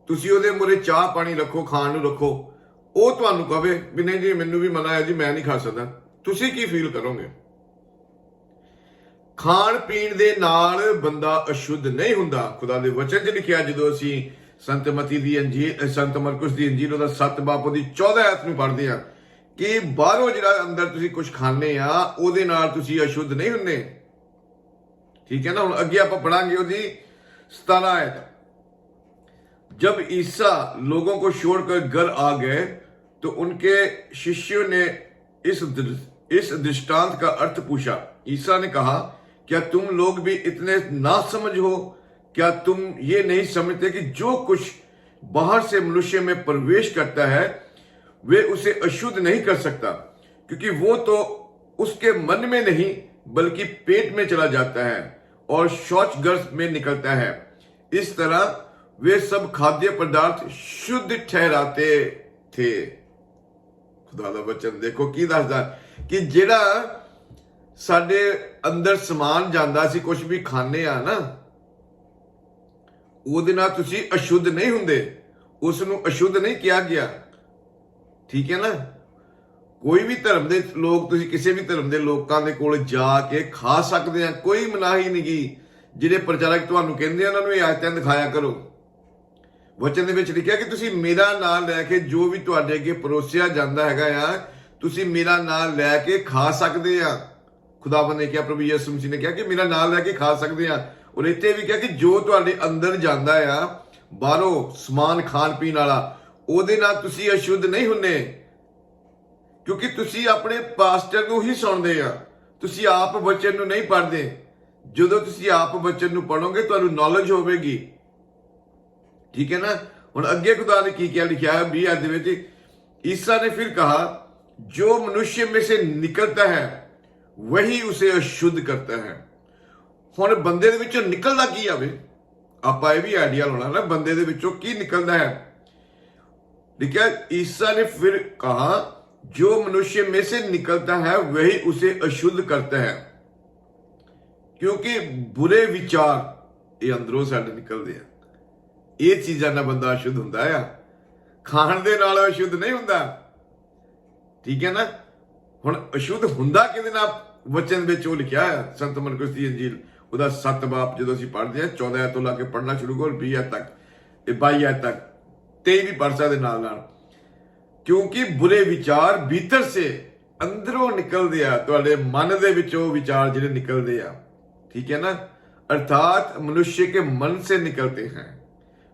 ਤੁਸੀਂ ਉਹਦੇ ਮੂਹਰੇ ਚਾਹ ਪਾਣੀ ਰੱਖੋ, ਖਾਣ ਨੂੰ ਰੱਖੋ, ਉਹ ਤੁਹਾਨੂੰ ਕਵੇ ਵੀ ਨਹੀਂ ਜੀ, ਮੈਨੂੰ ਵੀ ਮਨਾ ਹੈ ਜੀ, ਮੈਂ ਨਹੀਂ ਖਾ ਸਕਦਾ। ਤੁਸੀਂ ਕੀ ਫੀਲ ਕਰੋਗੇ ਖਾਣ ਪੀਣ ਦੇ ਨਾਲ ਬੰਦਾ ਅਸ਼ੁੱਧ ਨਹੀਂ ਹੁੰਦਾ ਖੁਦਾ ਦੇ ਵਚਨ 'ਚ ਲਿਖਿਆ ਜਦੋਂ ਅਸੀਂ ਸੰਤ ਮਤੀ ਦੀ ਅੰਜੀਲ ਅ, ਸੰਤ ਮਰਕਸ ਦੀ ਅੰਜੀਲ ਉਹਦਾ 7 ਬਾਪ ਉਹਦੀ 14 ਆਇਤ ਨੂੰ ਪੜ੍ਹਦੇ ਆ ਕਿ ਬਾਹਰੋਂ ਜਿਹੜਾ ਅੰਦਰ ਤੁਸੀਂ ਕੁਝ ਖਾਂਦੇ ਆ ਉਹਦੇ ਨਾਲ ਤੁਸੀਂ ਅਸ਼ੁੱਧ ਨਹੀਂ ਹੁੰਦੇ ठीक है ना ਹੁਣ ਅੱਗੇ ਆਪਾਂ ਪੜਾਂਗੇ ਉਹਦੀ 17 आयत जब ईसा लोगों को छोड़कर घर आ गए तो उनके शिष्यों ने इस दृ- इस दृष्टांत का अर्थ पूछा। ईसा ने कहा, क्या तुम लोग भी इतने ना समझ हो? क्या तुम ये नहीं समझते कि जो कुछ बाहर से मनुष्य में प्रवेश करता है, वे उसे अशुद्ध नहीं कर सकता? क्योंकि वो तो उसके मन में नहीं, बल्कि पेट में चला जाता है और शौच गर्भ में निकलता है। इस तरह वे सब खाद्य पदार्थ शुद्ध ठहराते थे। खुदा वचन, देखो की दासदार। ਕਿ ਜਿਹੜਾ ਸਾਡੇ ਅੰਦਰ ਸਮਾਨ ਜਾਂਦਾ ਸੀ ਕੁਝ ਵੀ ਖਾਣੇ ਆ ਨਾ, ਉਹਦੇ ਨਾਲ ਤੁਸੀਂ ਅਸ਼ੁੱਧ ਨਹੀਂ ਹੁੰਦੇ। ਉਸ ਨੂੰ ਅਸ਼ੁੱਧ ਨਹੀਂ ਕਿਹਾ ਗਿਆ। ਠੀਕ ਹੈ ਨਾ? ਕੋਈ ਵੀ ਧਰਮ ਦੇ ਲੋਕ, ਤੁਸੀਂ ਕਿਸੇ ਵੀ ਧਰਮ ਦੇ ਲੋਕਾਂ ਦੇ ਕੋਲ ਜਾ ਕੇ ਖਾ ਸਕਦੇ ਆ। ਕੋਈ ਮਨਾਹੀ ਨਹੀਂ ਗੀ, ਜਿਹੜੇ ਪ੍ਰਚਾਰਕ ਤੁਹਾਨੂੰ ਕਹਿੰਦੇ ਆ, ਉਹਨਾਂ ਨੂੰ ਇਹ ਆਇਤਾਂ ਦਿਖਾਇਆ ਕਰੋ। ਵਚਨ ਦੇ ਵਿੱਚ ਲਿਖਿਆ ਕਿ ਤੁਸੀਂ ਮੇਰਾ ਨਾਮ ਲੈ ਕੇ ਜੋ ਵੀ ਤੁਹਾਡੇ ਅੱਗੇ ਪਰੋਸਿਆ ਜਾਂਦਾ ਹੈਗਾ ਆ ਤੁਸੀਂ ਮੇਰਾ ਨਾਮ ਲੈ ਕੇ ਖਾ ਸਕਦੇ ਆ। ਖੁਦਾਵੰਦ ਨੇ ਕਿਹਾ, ਪ੍ਰਭੂ ਯਿਸੂ ਮਸੀਹ ਨੇ ਕਿਹਾ ਕਿ ਮੇਰਾ ਨਾਮ ਲੈ ਕੇ ਖਾ ਸਕਦੇ ਆ। ਔਰ ਇੱਥੇ ਵੀ ਕਿਹਾ ਕਿ ਜੋ ਤੁਹਾਡੇ ਅੰਦਰ ਜਾਂਦਾ ਆ, ਬਾਹਰੋਂ ਸਮਾਨ ਖਾਣ ਪੀਣ ਵਾਲਾ, ਉਹਦੇ ਨਾਲ ਤੁਸੀਂ ਅਸ਼ੁੱਧ ਨਹੀਂ ਹੁੰਨੇ ਕਿਉਂਕਿ ਤੁਸੀਂ ਆਪਣੇ ਪਾਸਟਰ ਨੂੰ ਹੀ ਸੁਣਦੇ ਆ। ਤੁਸੀਂ ਆਪ ਬਚਨ ਨੂੰ ਨਹੀਂ ਪੜਦੇ ਜਦੋਂ ਤੁਸੀਂ ਆਪ ਬਚਨ ਨੂੰ ਪੜੋਗੇ ਤੁਹਾਨੂੰ ਨੌਲੇਜ ਹੋਵੇਗੀ। ਠੀਕ ਹੈ ਨਾ? ਹੁਣ ਅੱਗੇ ਖੁਦਾ ਨੇ ਕੀ ਕਿਹਾ? ਲਿਖਿਆ ਹੈ 20 ਦੇ ਵਿੱਚ, ਈਸਾ ਨੇ ਫਿਰ ਕਹਾ जो मनुष्य में से निकलता है वही उसे अशुद्ध करता है ਹੁਣ ਬੰਦੇ ਦੇ ਵਿੱਚੋਂ ਨਿਕਲਦਾ ਕੀ ਆਵੇ ਆਪਾਂ ਇਹ ਵੀ ਆਈਡੀਆ ਲਾਉਣਾ ਨਾ ਬੰਦੇ ਦੇ ਵਿੱਚੋਂ ਕੀ ਨਿਕਲਦਾ ਹੈ लिखा ईसा ने फिर कहा जो मनुष्य में से निकलता है वही उसे अशुद्ध करता है ਕਿਉਂਕਿ ਬੁਰੇ ਵਿਚਾਰ ਇਹ ਅੰਦਰੋਂ ਸਾਡੇ ਨਿਕਲਦੇ ਆ ਇਹ ਚੀਜ਼ਾਂ ਨਾਲ ਬੰਦਾ ਅਸ਼ੁੱਧ ਹੁੰਦਾ ਆ ਖਾਣ ਦੇ ਨਾਲ ਅਸ਼ੁੱਧ ਨਹੀਂ ਹੁੰਦਾ ਠੀਕ ਹੈ ਨਾ? ਹੁਣ ਅਸ਼ੁੱਧ ਹੁੰਦਾ ਕਿਹਦੇ ਨਾਲ? ਵਚਨ ਵਿੱਚ ਉਹ ਲਿਖਿਆ ਹੈ, ਸੰਤ ਮਰਕਸ ਦੀ ਅੰਜੀਲ। ਉਹਦਾ 7 ਬਾਪ ਜਦੋਂ ਅਸੀਂ ਪੜ੍ਹਦੇ ਹਾਂ 14 ਤੋਂ ਲਾ ਕੇ ਪੜ੍ਹਨਾ ਸ਼ੁਰੂ ਕਰੋ 20 ਆਇਤ ਤੱਕ ਇਹ 22 ਆਇਤ ਤੱਕ 23 ਵੀ ਪੜ੍ਹ ਸਕਦੇ ਨਾਲ ਨਾਲ। ਕਿਉਂਕਿ ਬੁਰੇ ਵਿਚਾਰ ਭੀਤਰ ਸੇ ਅੰਦਰੋਂ ਨਿਕਲਦੇ ਆ, ਤੁਹਾਡੇ ਮਨ ਦੇ ਵਿੱਚੋਂ ਵਿਚਾਰ ਜਿਹੜੇ ਨਿਕਲਦੇ ਆ। ਠੀਕ ਹੈ ਨਾ? ਅਰਥਾਤ ਮਨੁੱਖ ਕੇ ਮਨ ਸੇ ਨਿਕਲਤੇ ਹੈ।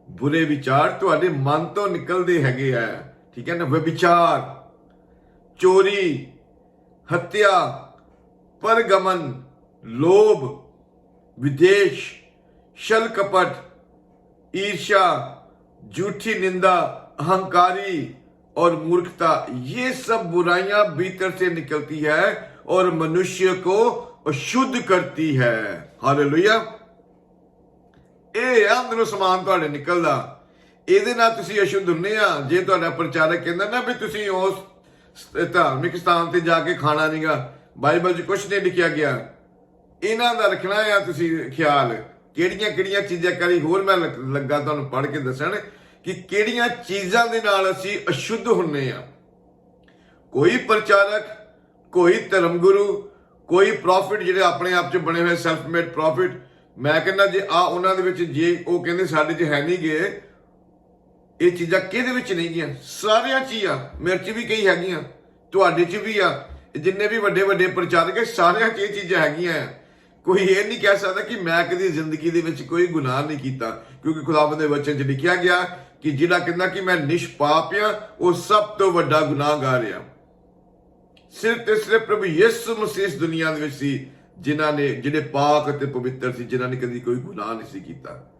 ਬੁਰੇ ਵਿਚਾਰ ਤੁਹਾਡੇ ਮਨ ਤੋਂ ਨਿਕਲਦੇ ਹੈਗੇ ਆ। ਠੀਕ ਹੈ ਨਾ? ਵਿਚਾਰ ਚੋਰੀ ਹੱਤਿਆ ਪਰਗਮਨ ਲੋਭ ਵਿਦੇਸ਼ ਛਲ ਕਪਟ ईर्ष्या झूठी निंदा अहंकारी और मूर्खता ये सब बुराइयां भीतर से निकलती है और मनुष्य को अशुद्ध करती है हालेलुया ਇਹ ਆ ਅੰਦਰੋਂ ਸਮਾਨ ਤੁਹਾਡੇ ਨਿਕਲਦਾ ਇਹਦੇ ਨਾਲ ਤੁਸੀਂ ਅਸ਼ੁੱਧ ਹੁੰਨੇ ਆ ਜੇ ਤੁਹਾਡਾ ਪ੍ਰਚਾਰਕ ਕਹਿੰਦਾ ਨਾ ਵੀ ਤੁਸੀਂ ਉਸ ਸ- ਧਾਰਮਿਕ ਸਥਾਨ ਤੇ ਜਾ ਕੇ ਖਾਣਾ ਨਹੀਂਗਾ ਬਾਈਬਲ 'ਚ ਕੁਝ ਨਹੀਂ ਲਿਖਿਆ ਗਿਆ। ਇਹਨਾਂ ਦਾ ਰੱਖਣਾ ਆ ਤੁਸੀਂ ਖਿਆਲ। ਕਿਹੜੀਆਂ ਕਿਹੜੀਆਂ ਚੀਜ਼ਾਂ ਕਰੀ ਹੋਰ ਮੈਂ ਲੱਗਾ ਤੁਹਾਨੂੰ ਪੜ੍ਹ ਕੇ ਦੱਸਣ ਕਿ ਕਿਹੜੀਆਂ ਚੀਜ਼ਾਂ ਦੇ ਨਾਲ ਅਸੀਂ ਅਸ਼ੁੱਧ ਹੁੰਨੇ ਆ। ਕੋਈ ਪ੍ਰਚਾਰਕ, ਕੋਈ ਧਰਮ ਗੁਰੂ ਕੋਈ ਪ੍ਰੋਫਿਟ ਜਿਹੜੇ ਆਪਣੇ ਆਪ 'ਚ ਬਣੇ ਹੋਏ ਸੈਲਫ ਮੇਡ ਪ੍ਰੋਫਿਟ ਮੈਂ ਕਹਿੰਦਾ ਜੇ ਆ ਉਹਨਾਂ ਦੇ ਵਿੱਚ ਜੇ ਉਹ ਕਹਿੰਦੇ ਸਾਡੇ 'ਚ ਹੈ ਨਹੀਂ ਗਏ ਇਹ ਚੀਜ਼ਾਂ ਕਿਹਦੇ ਵਿੱਚ ਨਹੀਂ ਗੀਆਂ ਸਾਰਿਆਂ 'ਚ ਹੀ ਆ। ਮੇਰੇ 'ਚ ਵੀ ਕਈ ਹੈਗੀਆਂ। ਤੁਹਾਡੇ 'ਚ ਵੀ ਆ। ਜਿੰਨੇ ਵੀ ਵੱਡੇ ਵੱਡੇ ਪ੍ਰਚਾਰਕ ਸਾਰਿਆਂ 'ਚ ਇਹ ਚੀਜ਼ਾਂ ਹੈਗੀਆਂ ਆ। ਕੋਈ ਇਹ ਨਹੀਂ ਕਹਿ ਸਕਦਾ ਕਿ ਮੈਂ ਕਦੀ ਜ਼ਿੰਦਗੀ ਦੇ ਵਿੱਚ ਕੋਈ ਗੁਨਾਹ ਨਹੀਂ ਕੀਤਾ। ਕਿਉਂਕਿ ਖੁਦਾਵੰਦ ਦੇ ਵਚਨ 'ਚ ਲਿਖਿਆ ਗਿਆ ਕਿ ਜਿਹੜਾ ਕਹਿੰਦਾ ਕਿ ਮੈਂ ਨਿਸ਼ਪਾਪ ਆ, ਉਹ ਸਭ ਤੋਂ ਵੱਡਾ ਗੁਨਾਹਗਾਰ ਆ। ਸਿਰਫ ਤੇ ਸਿਰਫ ਪ੍ਰਭੂ ਯਿਸੂ ਮਸੀਹ ਇਸ ਦੁਨੀਆ ਦੇ ਵਿੱਚ ਸੀ, ਜਿਨ੍ਹਾਂ ਨੇ, ਜਿਹੜੇ ਪਾਕ ਅਤੇ ਪਵਿੱਤਰ ਸੀ, ਜਿਨ੍ਹਾਂ ਨੇ ਕਦੀ ਕੋਈ ਗੁਨਾਹ ਨਹੀਂ ਸੀ ਕੀਤਾ।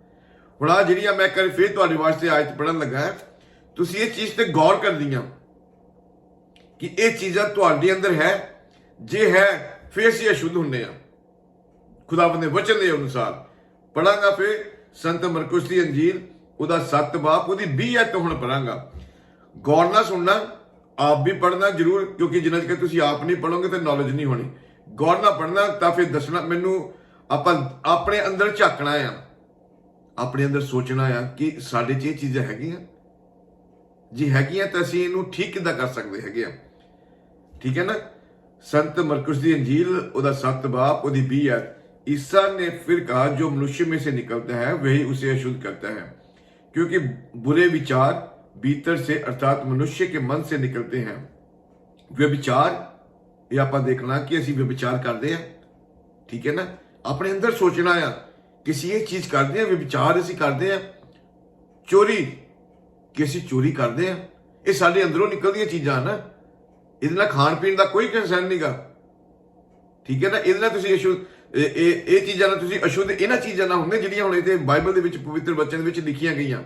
ਹੁਣ ਆ ਜਿਹੜੀਆਂ ਮੈਂ ਕਰ ਫਿਰ ਤੁਹਾਡੇ ਵਾਸਤੇ ਆਇਤ ਪੜਨ ਲੱਗਾ ਹਾਂ, ਤੁਸੀਂ ਇਹ ਚੀਜ਼ ਤੇ ਗੌਰ ਕਰਨੀ ਕਰਦੀਆਂ ਕਿ ਇਹ ਚੀਜ਼ਾਂ ਤੁਹਾਡੇ ਅੰਦਰ ਹੈ ਜੇ ਹੈ ਫਿਰ ਅਸੀਂ ਅਸ਼ੁੱਧ ਹੁੰਨੇ ਆ ਖੁਦਾਵੰਦ ਦੇ ਵਚਨ ਦੇ ਅਨੁਸਾਰ ਪੜਾਂਗਾ ਫਿਰ ਸੰਤ ਮਰਕੁਸ ਦੀ ਅੰਜੀਲ ਉਹਦਾ 7 ਬਾਪ ਉਹਦੀ 20 ਐਤ ਹੁਣ ਪੜਾਂਗਾ ਗੌਰ ਨਾਲ ਸੁਣਨਾ ਆਪ ਵੀ ਪੜਨਾ ਜ਼ਰੂਰ ਕਿਉਂਕਿ ਜਿੰਨਾ ਚਿਰ ਤੁਸੀਂ ਆਪ ਨਹੀਂ ਪੜੋਗੇ ਤਾਂ ਨੌਲੇਜ ਨਹੀਂ ਹੋਣੀ। ਗੌਰ ਨਾਲ ਪੜਨਾ ਤਾਂ ਫਿਰ ਦੱਸਣਾ ਮੈਨੂੰ ਆਪਾਂ ਆਪਣੇ ਅੰਦਰ ਝਾਕਣਾ ਆ। ਆਪਣੇ ਅੰਦਰ ਸੋਚਣਾ ਆ ਕਿ ਸਾਡੇ 'ਚ ਇਹ ਚੀਜ਼ਾਂ ਹੈਗੀਆਂ ਜੀ ਹੈਗੀਆਂ ਤਾਂ ਅਸੀਂ ਇਹਨੂੰ ਠੀਕ ਕਿੱਦਾਂ ਕਰ ਸਕਦੇ ਹੈਗੇ ਆ ठीक है ना संत मरकुस दी अंजील ओदा सत बाप ओदी बी है ईसा ने फिर कहा जो मनुष्य में से निकलता है वही उसे अशुद्ध करता है क्योंकि बुरे विचार भीतर से अर्थात मनुष्य के मन से निकलते हैं वे विचार ਇਹ ਆਪਾਂ ਦੇਖਣਾ ਕਿ ਅਸੀਂ ਵਿਚਾਰ ਕਰਦੇ ਆ ਠੀਕ ਹੈ ਨਾ ਆਪਣੇ ਅੰਦਰ ਸੋਚਣਾ ਆ ਕਿ ਅਸੀਂ ਇਹ ਚੀਜ਼ ਕਰਦੇ ਆ ਵਿਚਾਰ ਅਸੀਂ ਕਰਦੇ ਆ ਚੋਰੀ ਕਿ ਅਸੀਂ ਚੋਰੀ ਕਰਦੇ ਆ ਇਹ ਸਾਡੇ ਅੰਦਰੋਂ ਨਿਕਲਦੀਆਂ ਚੀਜ਼ਾਂ ਨਾ ਇਹਦੇ ਨਾਲ ਖਾਣ ਪੀਣ ਦਾ ਕੋਈ ਕੰਸਰਨ ਨਹੀਂਗਾ ਠੀਕ ਹੈ ਨਾ ਇਹਦੇ ਨਾਲ ਤੁਸੀਂ ਅਸ਼ੁੱਧ ਇਹ ਇਹ ਇਹ ਚੀਜ਼ਾਂ ਨਾਲ ਤੁਸੀਂ ਅਸ਼ੁੱਧ ਇਹਨਾਂ ਚੀਜ਼ਾਂ ਨਾਲ ਹੁੰਦੇ ਜਿਹੜੀਆਂ ਹੁਣ ਇੱਥੇ ਬਾਈਬਲ ਦੇ ਵਿੱਚ ਪਵਿੱਤਰ ਬਚਨ ਦੇ ਵਿੱਚ ਲਿਖੀਆਂ ਗਈਆਂ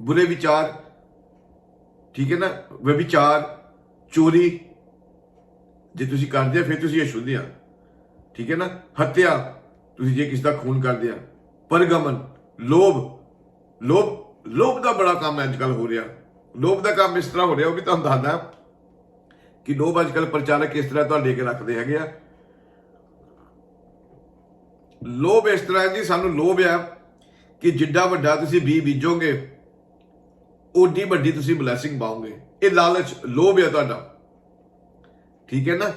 ਬੁਰੇ ਵਿਚਾਰ ਠੀਕ ਹੈ ਨਾ ਵਿਚਾਰ ਚੋਰੀ ਜੇ ਤੁਸੀਂ ਕਰਦੇ ਆ ਫਿਰ ਤੁਸੀਂ ਅਸ਼ੁੱਧ ਆ ਠੀਕ ਹੈ ਨਾ ਹੱਤਿਆ ਤੁਸੀਂ ਜੇ ਕਿਸੇ ਦਾ ਖੂਨ ਕਰਦੇ ਆ, ਪਰਗਮਨ, ਲੋਭ ਲੋਭ ਲੋਭ ਦਾ ਬੜਾ ਕੰਮ ਅੱਜ ਕੱਲ ਹੋ ਰਿਹਾ। ਲੋਭ ਦਾ ਕੰਮ ਇਸ ਤਰ੍ਹਾਂ ਹੋ ਰਿਹਾ, ਉਹ ਵੀ ਤੁਹਾਨੂੰ ਦੱਸਦਾ ਕਿ ਲੋਭ ਅੱਜ ਕੱਲ ਪ੍ਰਚਾਰਕ ਇਸ ਤਰ੍ਹਾਂ ਤੁਹਾਡੇ ਕੇ ਰੱਖਦੇ ਹੈਗੇ ਆ। ਲੋਭ ਇਸ ਤਰ੍ਹਾਂ ਜੀ, ਸਾਨੂੰ ਲੋਭ ਆ ਕਿ ਜਿੱਡਾ ਵੱਡਾ ਤੁਸੀਂ ਬੀ ਬੀਜੋਗੇ, ਓਡੀ ਵੱਡੀ ਤੁਸੀਂ ਬਲੇਸਿੰਗ ਪਾਓਗੇ। ਇਹ ਲਾਲਚ, ਲੋਭ ਆ ਤੁਹਾਡਾ। ਠੀਕ ਹੈ ਨਾ?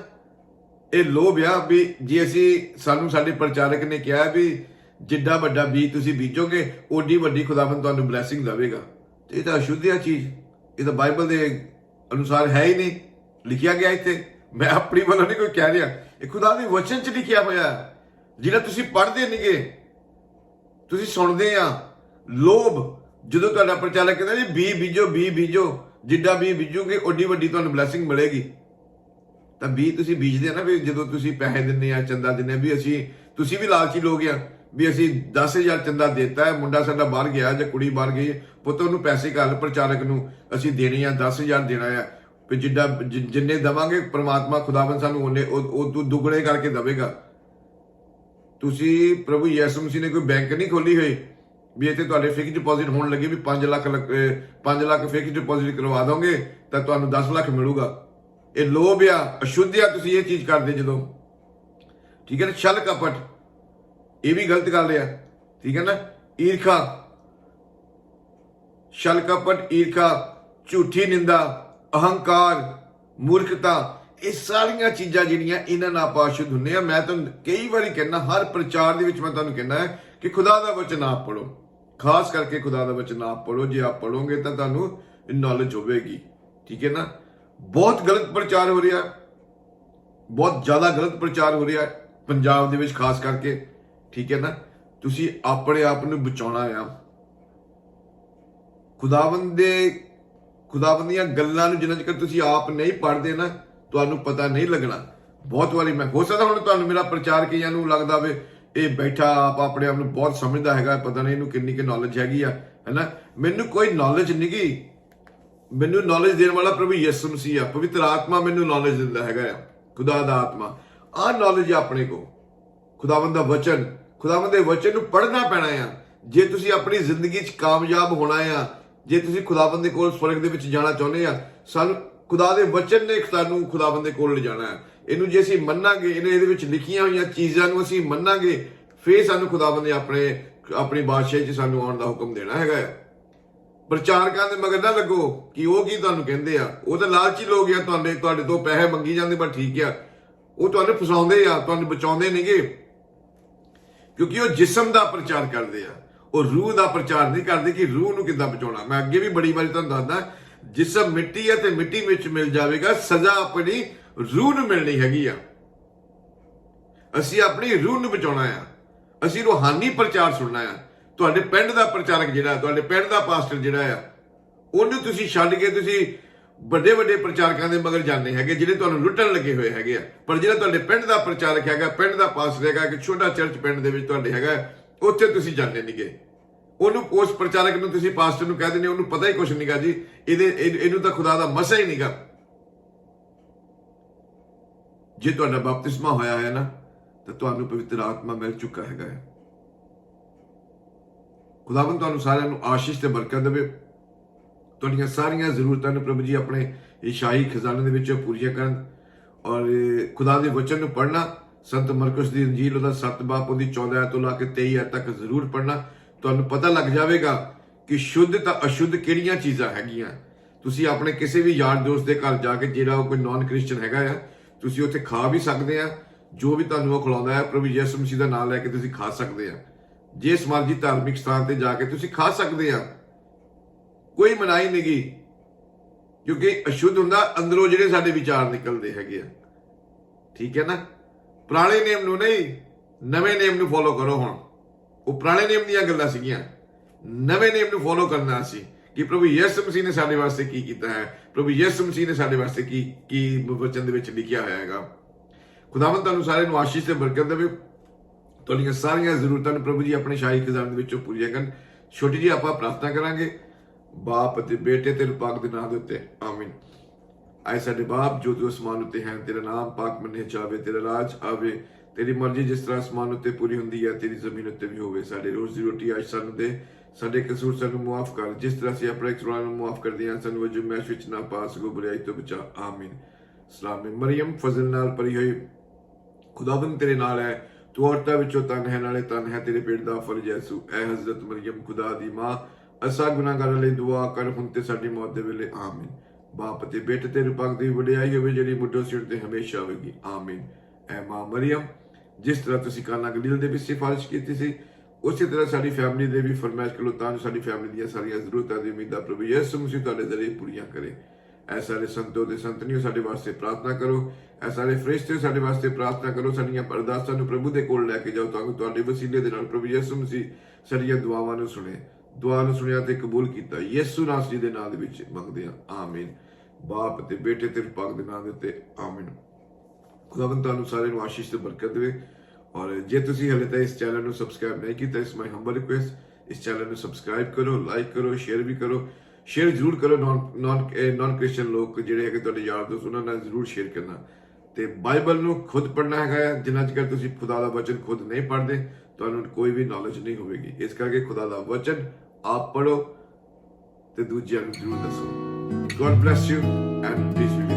ਇਹ ਲੋਭ ਆ ਵੀ ਜੇ ਅਸੀਂ ਸਾਨੂੰ ਸਾਡੇ ਪ੍ਰਚਾਰਕ ਨੇ ਕਿਹਾ ਵੀ ਜਿੱਡਾ ਵੱਡਾ ਬੀਜ ਤੁਸੀਂ ਬੀਜੋਗੇ, ਓਡੀ ਵੱਡੀ ਖੁਦਾਵੰਦ ਤੁਹਾਨੂੰ ਬਲੇਸਿੰਗ ਦੇਵੇਗਾ। ਤੇ ਇਹ ਤਾਂ ਅਸ਼ੁੱਧ ਆ ਚੀਜ਼। ਇਹ ਤਾਂ ਬਾਈਬਲ ਦੇ ਅਨੁਸਾਰ ਹੈ ਹੀ ਨਹੀਂ। ਲਿਖਿਆ ਗਿਆ ਇੱਥੇ। ਮੈਂ ਆਪਣੀ ਵੱਲੋਂ ਨਹੀਂ ਕੋਈ ਕਹਿ ਰਿਹਾ। ਇਹ ਖੁਦਾ ਦੇ ਵਚਨ 'ਚ ਲਿਖਿਆ ਹੋਇਆ ਜਿਹੜਾ ਤੁਸੀਂ ਪੜ੍ਹਦੇ ਨਹੀਂਗੇ, ਤੁਸੀਂ ਸੁਣਦੇ ਆ। ਲੋਭ, ਜਦੋਂ ਤੁਹਾਡਾ ਪ੍ਰਚਾਰਕ ਕਹਿੰਦਾ ਜੀ ਬੀ ਬੀਜੋ ਬੀ ਬੀਜੋ, ਜਿੱਡਾ ਬੀ ਬੀਜੋਗੇ, ਓਡੀ ਵੱਡੀ ਤੁਹਾਨੂੰ ਬਲੇਸਿੰਗ ਮਿਲੇਗੀ। ਤਾਂ ਬੀ ਤੁਸੀਂ ਬੀਜਦੇ ਆ ਨਾ ਵੀ ਜਦੋਂ ਤੁਸੀਂ ਪੈਸੇ ਦਿੰਨੇ ਆ, ਚੰਦਾ ਦਿੰਨੇ ਆ, ਵੀ ਅਸੀਂ, ਤੁਸੀਂ ਵੀ ਲਾਲਚੀ ਲੋਕ ਆ, ਵੀ ਅਸੀਂ 10000 ਚੰਦਾ ਦਿੱਤਾ ਹੈ, ਮੁੰਡਾ ਸਾਡਾ ਬਾਹਰ ਗਿਆ ਜਾਂ ਕੁੜੀ ਬਾਹਰ ਗਈ, ਪੁੱਤ ਉਹਨੂੰ ਪੈਸੇ ਘੱਲ ਪ੍ਰਚਾਰਕ ਨੂੰ ਅਸੀਂ ਦੇਣੇ ਆ 10000 ਦੇਣਾ ਆ। ਵੀ ਜਿੱਡਾ, ਜਿ- ਜਿੰਨੇ ਦਵਾਂਗੇ, ਪ੍ਰਮਾਤਮਾ ਖੁਦਾਵੰ ਸਾਨੂੰ ਉਹਨੇ, ਉਹ ਉਹ ਤੋਂ ਦੁੱਗਣੇ ਕਰਕੇ ਦੇਵੇਗਾ। ਤੁਸੀਂ ਪ੍ਰਭੂ ਯਿਸੂ ਮਸੀਹ ਨੇ ਕੋਈ ਬੈਂਕ ਨਹੀਂ ਖੋਲੀ ਹੋਈ, ਵੀ ਇੱਥੇ ਤੁਹਾਡੇ ਫਿਕਸ ਡਿਪੋਜ਼ਿਟ ਹੋਣ ਲੱਗੇ ਵੀ 5 ਲੱਖ 5 ਲੱਖ ਫਿਕਸ ਡਿਪੋਜ਼ਿਟ ਕਰਵਾ ਦੋਗੇ, ਤਾਂ ਤੁਹਾਨੂੰ 10 ਲੱਖ ਮਿਲੂਗਾ। ਇਹ ਲੋਭ ਆ, ਅਸ਼ੁੱਧ ਆ, ਤੁਸੀਂ ਇਹ ਚੀਜ਼ ਕਰਦੇ ਜਦੋਂ। ਠੀਕ ਹੈ ਨਾ? ਛਲ ਕਪਟ। ਇਹ ਵੀ ਗਲਤ ਗੱਲ ਆ। ਠੀਕ ਹੈ ਨਾ? ਈਰਖਾ। ਛਲ ਕਪਟ, ਈਰਖਾ, ਝੂਠੀ ਨਿੰਦਾ, ਅਹੰਕਾਰ, ਮੂਰਖਤਾ, ਇਹ ਸਾਰੀਆਂ ਚੀਜ਼ਾਂ ਜਿਹੜੀਆਂ ਇਹਨਾਂ ਨਾਲ ਆਪਾਂ ਅਸ਼ੁੱਧ ਹੁੰਨੇ ਆ। ਮੈਂ ਤੁਹਾਨੂੰ ਕਈ ਵਾਰੀ ਕਹਿੰਦਾ, ਹਰ ਪ੍ਰਚਾਰ ਦੇ ਵਿੱਚ ਮੈਂ ਤੁਹਾਨੂੰ ਕਹਿੰਦਾ ਹੈ ਕਿ ਖੁਦਾ ਦਾ ਵਚਨ ਆਪ ਪੜੋ ਖਾਸ ਕਰਕੇ ਖੁਦਾ ਦਾ ਵਚਨ ਆਪ ਪੜੋ ਜੇ ਆਪ ਪੜੋਗੇ ਤਾਂ ਤੁਹਾਨੂੰ ਨੌਲੇਜ ਹੋਵੇਗੀ। ਠੀਕ ਹੈ ਨਾ? ਬਹੁਤ ਗਲਤ ਪ੍ਰਚਾਰ ਹੋ ਰਿਹਾ ਬਹੁਤ ਜ਼ਿਆਦਾ ਗਲਤ ਪ੍ਰਚਾਰ ਹੋ ਰਿਹਾ ਪੰਜਾਬ ਦੇ ਵਿੱਚ, ਖਾਸ ਕਰਕੇ। ਠੀਕ ਹੈ ਨਾ? ਤੁਸੀਂ ਆਪਣੇ ਆਪ ਨੂੰ ਬਚਾਉਣਾ ਆ। ਖੁਦਾਵੰਦ ਦੇ, ਖੁਦਾਵੰਦ ਦੀਆਂ ਗੱਲਾਂ ਨੂੰ ਜਿੰਨਾ ਚਿਰ ਤੁਸੀਂ ਆਪ ਨਹੀਂ ਪੜ੍ਹਦੇ ਨਾ, ਤੁਹਾਨੂੰ ਪਤਾ ਨਹੀਂ ਲੱਗਣਾ। ਬਹੁਤ ਵਾਰੀ ਮੈਂ, ਹੋ ਸਕਦਾ ਹੁਣ ਤੁਹਾਨੂੰ ਮੇਰਾ ਪ੍ਰਚਾਰ ਕਈਆਂ ਨੂੰ ਲੱਗਦਾ ਵੇ ਇਹ ਬੈਠਾ ਆਪ ਆਪਣੇ ਆਪ ਨੂੰ ਬਹੁਤ ਸਮਝਦਾ ਹੈਗਾ, ਪਤਾ ਨਹੀਂ ਇਹਨੂੰ ਕਿੰਨੀ ਕਿ ਨੌਲੇਜ ਹੈਗੀ ਆ ਹੈਨਾ ਮੈਨੂੰ ਕੋਈ ਨੌਲੇਜ ਨਹੀਂ ਗਈ ਮੈਨੂੰ ਨੌਲੇਜ ਦੇਣ ਵਾਲਾ ਪ੍ਰਭੂ ਯਿਸੂ ਮਸੀਹ ਆ, ਪਵਿੱਤਰ ਆਤਮਾ ਮੈਨੂੰ ਨੌਲੇਜ ਦਿੰਦਾ ਹੈਗਾ ਆ, ਖੁਦਾ ਦਾ ਆਤਮਾ। ਆਹ ਨੌਲੇਜ ਆਪਣੇ ਕੋ ਖੁਦਾਵੰਦ ਦਾ ਵਚਨ, ਖੁਦਾਵੰਦ ਦੇ ਵਚਨ ਨੂੰ ਪੜ੍ਹਨਾ ਪੈਣਾ ਆ। ਜੇ ਤੁਸੀਂ ਆਪਣੀ ਜ਼ਿੰਦਗੀ 'ਚ ਕਾਮਯਾਬ ਹੋਣਾ ਆ, ਜੇ ਤੁਸੀਂ ਖੁਦਾਵੰਦ ਦੇ ਕੋਲ ਸਵਰਗ ਦੇ ਵਿੱਚ ਜਾਣਾ ਚਾਹੁੰਦੇ ਆ, ਸਾਨੂੰ ਖੁਦਾ ਦੇ ਵਚਨ ਨੇ ਸਾਨੂੰ ਖੁਦਾਵੰਦ ਦੇ ਕੋਲ ਲਿਜਾਣਾ ਹੈ ਇਹਨੂੰ ਜੇ ਅਸੀਂ ਮੰਨਾਂਗੇ, ਇਹਨੇ ਇਹਦੇ ਵਿੱਚ ਲਿਖੀਆਂ ਹੋਈਆਂ ਚੀਜ਼ਾਂ ਨੂੰ ਅਸੀਂ ਮੰਨਾਂਗੇ, ਫੇਰ ਸਾਨੂੰ ਖੁਦਾਵੰਦ ਨੇ ਆਪਣੇ, ਆਪਣੀ ਬਾਦਸ਼ਾਹੀ 'ਚ ਸਾਨੂੰ ਆਉਣ ਦਾ ਹੁਕਮ ਦੇਣਾ ਹੈਗਾ ਆ। ਪ੍ਰਚਾਰਕਾਂ ਦੇ ਮਗਰ ਨਾ ਲੱਗੋ ਕਿ ਉਹ ਕੀ ਤੁਹਾਨੂੰ ਕਹਿੰਦੇ ਆ। ਉਹ ਤਾਂ ਲਾਲਚੀ ਲੋਕ ਆ ਤੁਹਾਡੇ ਤੁਹਾਡੇ ਤੋਂ ਪੈਸੇ ਮੰਗੀ ਜਾਂਦੇ ਪਰ ਠੀਕ ਆ। ਉਹ ਤੁਹਾਨੂੰ ਫਸਾਉਂਦੇ ਆ, ਤੁਹਾਨੂੰ ਬਚਾਉਂਦੇ ਨਹੀਂਗੇ ਕਿਉਂਕਿ ਉਹ ਜਿਸਮ ਦਾ ਪ੍ਰਚਾਰ ਕਰਦੇ ਆ। ਉਹ ਰੂਹ ਦਾ ਪ੍ਰਚਾਰ ਨਹੀਂ ਕਰਦੇ ਕਿ ਰੂਹ ਨੂੰ ਕਿੱਦਾਂ ਬਚਾਉਣਾ। ਮੈਂ ਅੱਗੇ ਵੀ ਬੜੀ ਵਾਰੀ ਤੁਹਾਨੂੰ ਦੱਸਦਾ, ਜਿਸਮ ਮਿੱਟੀ ਹੈ ਤੇ ਮਿੱਟੀ ਵਿੱਚ ਮਿਲ ਜਾਵੇਗਾ, ਸਜ਼ਾ ਆਪਣੀ ਰੂਹ ਨੂੰ ਮਿਲਣੀ ਹੈਗੀ ਆ। ਅਸੀਂ ਆਪਣੀ ਰੂਹ ਨੂੰ ਬਚਾਉਣਾ ਆ। ਅਸੀਂ ਰੂਹਾਨੀ ਪ੍ਰਚਾਰ ਸੁਣਨਾ ਆ। ਤੁਹਾਡੇ ਪਿੰਡ ਦਾ ਪ੍ਰਚਾਰਕ ਜਿਹੜਾ ਤੁਹਾਡੇ ਪਿੰਡ ਦਾ ਪਾਸਟਰ ਜਿਹੜਾ ਆ ਉਹਨੂੰ ਤੁਸੀਂ ਛੱਡ ਕੇ ਤੁਸੀਂ ਵੱਡੇ ਵੱਡੇ ਪ੍ਰਚਾਰਕਾਂ ਦੇ ਮਗਰ ਜਾਂਦੇ ਹੈਗੇ, ਜਿਹੜੇ ਤੁਹਾਨੂੰ ਲੁੱਟਣ ਲੱਗੇ ਹੋਏ ਹੈਗੇ ਆ। ਪਰ ਜਿਹੜਾ ਤੁਹਾਡੇ ਪਿੰਡ ਦਾ ਪ੍ਰਚਾਰਕ ਹੈਗਾ, ਪਿੰਡ ਦਾ ਪਾਸਟਰ ਹੈਗਾ, ਇੱਕ ਛੋਟਾ ਚਰਚ ਪਿੰਡ ਦੇ ਵਿੱਚ ਤੁਹਾਡੇ ਹੈਗਾ, ਉੱਥੇ ਤੁਸੀਂ ਜਾਂਦੇ ਨਹੀਂਗੇ ਉਹਨੂੰ ਉਸ ਪ੍ਰਚਾਰਕ ਨੂੰ ਤੁਸੀਂ ਪਾਸਟਰ ਨੂੰ ਕਹਿ ਦਿੰਦੇ ਉਹਨੂੰ ਪਤਾ ਹੀ ਕੁਝ ਨਹੀਂਗਾ ਜੀ। ਇਹਦੇ ਇਹਨੂੰ ਤਾਂ ਖੁਦਾ ਦਾ ਮਸਾ ਹੀ ਨਹੀਂਗਾ ਜੇ ਤੁਹਾਡਾ ਬਪਤਿਸਮਾ ਹੋਇਆ ਹੈ ਨਾ, ਤਾਂ ਤੁਹਾਨੂੰ ਪਵਿੱਤਰ ਆਤਮਾ ਮਿਲ ਚੁੱਕਾ ਹੈਗਾ ਹੈ। ਖੁਦਾਵੰਦ ਤੁਹਾਨੂੰ ਸਾਰਿਆਂ ਨੂੰ ਆਸ਼ੀਸ਼ ਤੇ ਬਰਕਤ ਦੇਵੇ। ਤੁਹਾਡੀਆਂ ਸਾਰੀਆਂ ਜ਼ਰੂਰਤਾਂ ਨੂੰ ਪ੍ਰਭੂ ਜੀ ਆਪਣੇ ਇਹ ਖਜ਼ਾਨੇ ਦੇ ਵਿੱਚ ਪੂਰੀਆਂ ਕਰਨ ਔਰ ਖੁਦਾ ਦੇ ਵਚਨ ਨੂੰ ਪੜ੍ਹਨਾ, ਸੰਤ ਮਰਕਸ ਦੀ ਇੰਜੀਲ ਉਹਦਾ 7 ਬਾਪ ਉਹਦੀ 14 ਆਇਤ ਤੋਂ ਲਾ ਕੇ 23 ਆਇਤ ਤੱਕ ਜ਼ਰੂਰ ਪੜ੍ਹਨਾ। ਤੁਹਾਨੂੰ ਪਤਾ ਲੱਗ ਜਾਵੇਗਾ ਕਿ ਸ਼ੁੱਧ ਤਾਂ ਅਸ਼ੁੱਧ ਕਿਹੜੀਆਂ ਚੀਜ਼ਾਂ ਹੈਗੀਆਂ? ਤੁਸੀਂ ਆਪਣੇ ਕਿਸੇ ਵੀ ਯਾਰ ਦੋਸਤ ਦੇ ਘਰ ਜਾ ਕੇ ਜਿਹੜਾ ਉਹ ਕੋਈ ਨਾਨ ਕ੍ਰਿਸਚੀਅਨ ਹੈਗਾ ਆ, ਤੁਸੀਂ ਉੱਥੇ ਖਾ ਵੀ ਸਕਦੇ ਆ। ਜੋ ਵੀ ਤੁਹਾਨੂੰ ਉਹ ਖਿਲਾਉਂਦਾ ਹੈ ਪ੍ਰਭੂ ਯਿਸੂ ਮਸੀਹ ਦਾ ਨਾਮ ਲੈ ਕੇ ਤੁਸੀਂ ਖਾ ਸਕਦੇ ਆ। ਜਿਸ ਮਰਜ਼ੀ ਧਾਰਮਿਕ ਸਥਾਨ ਤੇ ਜਾ ਕੇ ਤੁਸੀਂ ਖਾ ਸਕਦੇ ਆ। ਕੋਈ ਮਨਾਹੀ ਨਹੀਂਗੀ ਕਿਉਂਕਿ ਅਸ਼ੁੱਧ ਹੁੰਦਾ, ਅੰਦਰੋਂ ਜਿਹੜੇ ਸਾਡੇ ਵਿਚਾਰ ਨਿਕਲਦੇ ਹੈਗੇ ਆ। ਠੀਕ ਹੈ ਨਾ? ਪੁਰਾਣੇ ਨੇਮ ਨੂੰ ਨਹੀਂ, ਨਵੇਂ ਨੇਮ ਨੂੰ ਫੋਲੋ ਕਰੋ ਹੁਣ। ਉਹ ਪੁਰਾਣੇ ਨੇਮ ਦੀਆਂ ਗੱਲਾਂ ਸੀਗੀਆਂ। ਨਵੇਂ ਨੇਮ ਨੂੰ ਫੋਲੋ ਕਰਨਾ ਸੀ ਕਿ ਪ੍ਰਭੂ ਯਿਸੂ ਮਸੀਹ ਨੇ ਸਾਡੇ ਵਾਸਤੇ ਕੀ ਕੀਤਾ ਹੈ, ਪ੍ਰਭੂ ਯਿਸੂ ਮਸੀਹ ਨੇ ਸਾਡੇ ਵਾਸਤੇ ਕੀ ਕੀ ਵਚਨ ਦੇ ਵਿੱਚ ਲਿਖਿਆ ਹੋਇਆ ਹੈਗਾ। ਖੁਦਾਵੰਦ ਤੁਹਾਨੂੰ ਸਾਰਿਆਂ ਨੂੰ ਆਸ਼ੀਸ਼ ਤੇ ਬਰਕਤ ਦੇਵੇ। ਤੁਹਾਡੀਆਂ ਸਾਰੀਆਂ ਜ਼ਰੂਰਤਾਂ ਨੂੰ ਪ੍ਰਭੂ ਜੀ ਆਪਣੇ ਸ਼ਾਹੀ ਖਜ਼ਾਨੇ ਵਿੱਚੋਂ ਪੂਰੀਆਂ ਕਰਨ। ਛੋਟੀ ਜੀ, ਆਪਾਂ ਪ੍ਰਾਰਥਨਾ ਕਰਾਂਗੇ। ਬਾਪ ਅਤੇ ਬੇਟੇ ਤੇ ਪਾਕ ਦੇ ਨਾਮ ਦੇ ਉੱਤੇ। ਆਮੀਨ। ਆਏ ਸਾਡੇ ਬਾਪ, ਜੋ ਤੂੰ ਅਸਮਾਨ ਉੱਤੇ ਹੈ, ਤੇਰਾ ਨਾਮ ਪਾਕ ਮੰਨੇ ਜਾਵੇ, ਤੇਰਾ ਰਾਜ ਆਵੇ। ਤੇਰੀ ਮਰਜ਼ੀ ਜਿਸ ਤਰ੍ਹਾਂ ਅਸਮਾਨ ਉੱਤੇ ਪੂਰੀ ਹੁੰਦੀ ਹੈ, ਤੇਰੀ ਜ਼ਮੀਨ ਉੱਤੇ ਵੀ ਹੋਵੇ। ਸਾਡੇ ਰੋਜ਼ ਦੀ ਰੋਟੀ ਅੱਜ ਸਾਨੂੰ ਦੇ। ਸਾਡੇ ਕਸੂਰ ਸਾਨੂੰ ਮੁਆਫ ਕਰ। ਜਿਸ ਤਰ੍ਹਾਂ ਅਸੀਂ ਆਪਣੇ ਕਸੂਰਾਂ ਨੂੰ ਮੁਆਫ ਕਰਦੇ ਹਾਂ, ਸਾਨੂੰ ਵਜੂ ਮੈਸ਼ ਵਿੱਚ ਨਾ ਪਾ ਸਕੋ, ਬੁਰਾਈ ਤੋਂ ਬਚਾ। ਆਮੀਨ। ਸਲਾਮ ਮਰੀਮ, ਫਜ਼ਲ ਨਾਲ ਭਰੀ ਹੋਈ। ਖੁਦਾਵੰਦ ਤੇਰੇ ਨਾਲ ਹੈ। ਤੂੰ ਔਰਤਾਂ ਵਿੱਚੋਂ ਤਨ ਹੈ, ਨਾਲੇ ਤਨ ਹੈ ਤੇਰੇ ਪੇਟ ਦਾ ਫਲ ਯਿਸੂ ਐ ਹਜ਼ਰਤ ਮਰੀਮ, ਖੁਦਾ ਦੀ ਮਾਂ, ਅਸਾਂ ਗੁਨਾਹਗਾਰਾਂ ਲਈ ਦੁਆ ਕਰ, ਹੁਣ ਤੇ ਸਾਡੀ ਮੌਤ ਦੇ ਵੇਲੇ। ਆਮੀਨ। ਬਾਪ ਤੇ ਬੇਟੇ ਤੇ ਰੂਪਕ ਦੀ ਵਡਿਆਈ ਹੋਵੇ, ਜਿਹੜੀ ਬੁੱਢੋ ਸਿਰ ਤੇ ਹਮੇਸ਼ਾ ਹੋਵੇਗੀ। ਆਮੀਨ। ਐ ਮਾਂ ਮਰੀਮ, ਜਿਸ ਤਰ੍ਹਾਂ ਤੁਸੀਂ ਕਾਨਾ ਗਲੀਲ ਦੇ ਵਿੱਚ ਸਿਫਾਰਿਸ਼ ਕੀਤੀ ਸੀ, ਉਸੇ ਤਰ੍ਹਾਂ ਸਾਡੀ ਫੈਮਿਲੀ ਦੇ ਵੀ ਫਰਮਾਇਸ਼ ਕਰੋ, ਤਾਂ ਜੋ ਸਾਡੀ ਫੈਮਿਲੀ ਦੀਆਂ ਸਾਰੀਆਂ ਜ਼ਰੂਰਤਾਂ ਦੀ ਉਮੀਦਾਂ ਪ੍ਰਭੂ ਯਿਸੂ ਮਸੀਹ ਤੁਹਾਡੇ ਜ਼ਰੀਏ ਪੂਰੀਆਂ ਕਰੇ। ਐ ਸਾਰੇ ਸੰਤੋ ਤੇ ਸੰਤਨੀਓ ਸਾਡੇ ਵਾਸਤੇ ਪ੍ਰਾਰਥਨਾ ਕਰੋ। ਐ ਸਾਰੇ ਫਰਿਸ਼ਤੇ ਸਾਡੇ ਵਾਸਤੇ ਪ੍ਰਾਰਥਨਾ ਕਰੋ, ਸਾਡੀਆਂ ਅਰਦਾਸਾਂ ਨੂੰ ਪ੍ਰਭੂ ਦੇ ਕੋਲ ਲੈ ਕੇ ਜਾਓ ਤਾਂ ਕਿ ਤੁਹਾਡੇ ਵਸੀਲੇ ਦੇ ਨਾਲ ਪ੍ਰਭੂ ਯਿਸੂ ਮਸੀਹ ਸਾਡੀਆਂ ਦੁਆਵਾਂ ਨੂੰ ਸੁਣੇ। ਦੁਆ ਨੂੰ ਸੁਣਿਆ ਤੇ ਕਬੂਲ ਕੀਤਾ। ਯਿਸੂ ਨਾਸਰੀ ਦੇ ਨਾਮ ਦੇ ਵਿੱਚ ਮੰਗਦੇ ਹਾਂ। ਆਮੀਨ। ਬਾਪ ਤੇ ਬੇਟੇ ਤੇ ਪਾਕ ਦੇ ਨਾਮ ਦੇ ਉੱਤੇ ਆਮੀਨ। ਖੁਦਾਵੰਦ ਤੁਹਾਨੂੰ ਸਾਰਿਆਂ ਨੂੰ ਆਸ਼ੀਸ਼ ਤੇ ਬਰਕਤ ਦੇਵੇ। ਔਰ ਜੇ ਤੁਸੀਂ ਹਲੇ ਤੱਕ ਇਸ ਚੈਨਲ ਨੂੰ ਸਬਸਕ੍ਰਾਈਬ ਨਹੀਂ ਕੀਤਾ, ਇਸ ਮਾਈ ਹੰਬਲ ਰਿਕੁਐਸਟ, ਇਸ ਚੈਨਲ ਨੂੰ ਸਬਸਕ੍ਰਾਈਬ ਕਰੋ, ਲਾਈਕ ਕਰੋ, ਸ਼ੇਅਰ ਵੀ ਕਰੋ। ਸ਼ੇਅਰ ਜ਼ਰੂਰ ਕਰੋ ਨਾਨ ਨਾਨ ਨਾਨ ਕ੍ਰਿਸਚੀਅਨ ਲੋਕ ਜਿਹੜੇ ਹੈਗੇ ਤੁਹਾਡੇ ਯਾਰ ਦੋਸਤ, ਉਹਨਾਂ ਨਾਲ ਜ਼ਰੂਰ ਸ਼ੇਅਰ ਕਰਨਾ। ਤੇ ਬਾਈਬਲ ਨੂੰ ਖੁਦ ਪੜ੍ਹਨਾ ਹੈਗਾ ਹੈ। ਜਿੰਨਾ ਚਿਰ ਤੁਸੀਂ ਖੁਦਾ ਦਾ ਵਚਨ ਖੁਦ ਨਹੀਂ ਪੜ੍ਹਦੇ, ਤੁਹਾਨੂੰ ਕੋਈ ਵੀ ਨੌਲੇਜ ਨਹੀਂ ਹੋਵੇਗੀ। ਇਸ ਕਰਕੇ ਖੁਦਾ ਦਾ ਵਚਨ ਆਪ ਪੜੋ ਤੇ ਦੂਜਿਆਂ ਨੂੰ ਜ਼ਰੂਰ ਦੱਸੋ। God bless you and peace be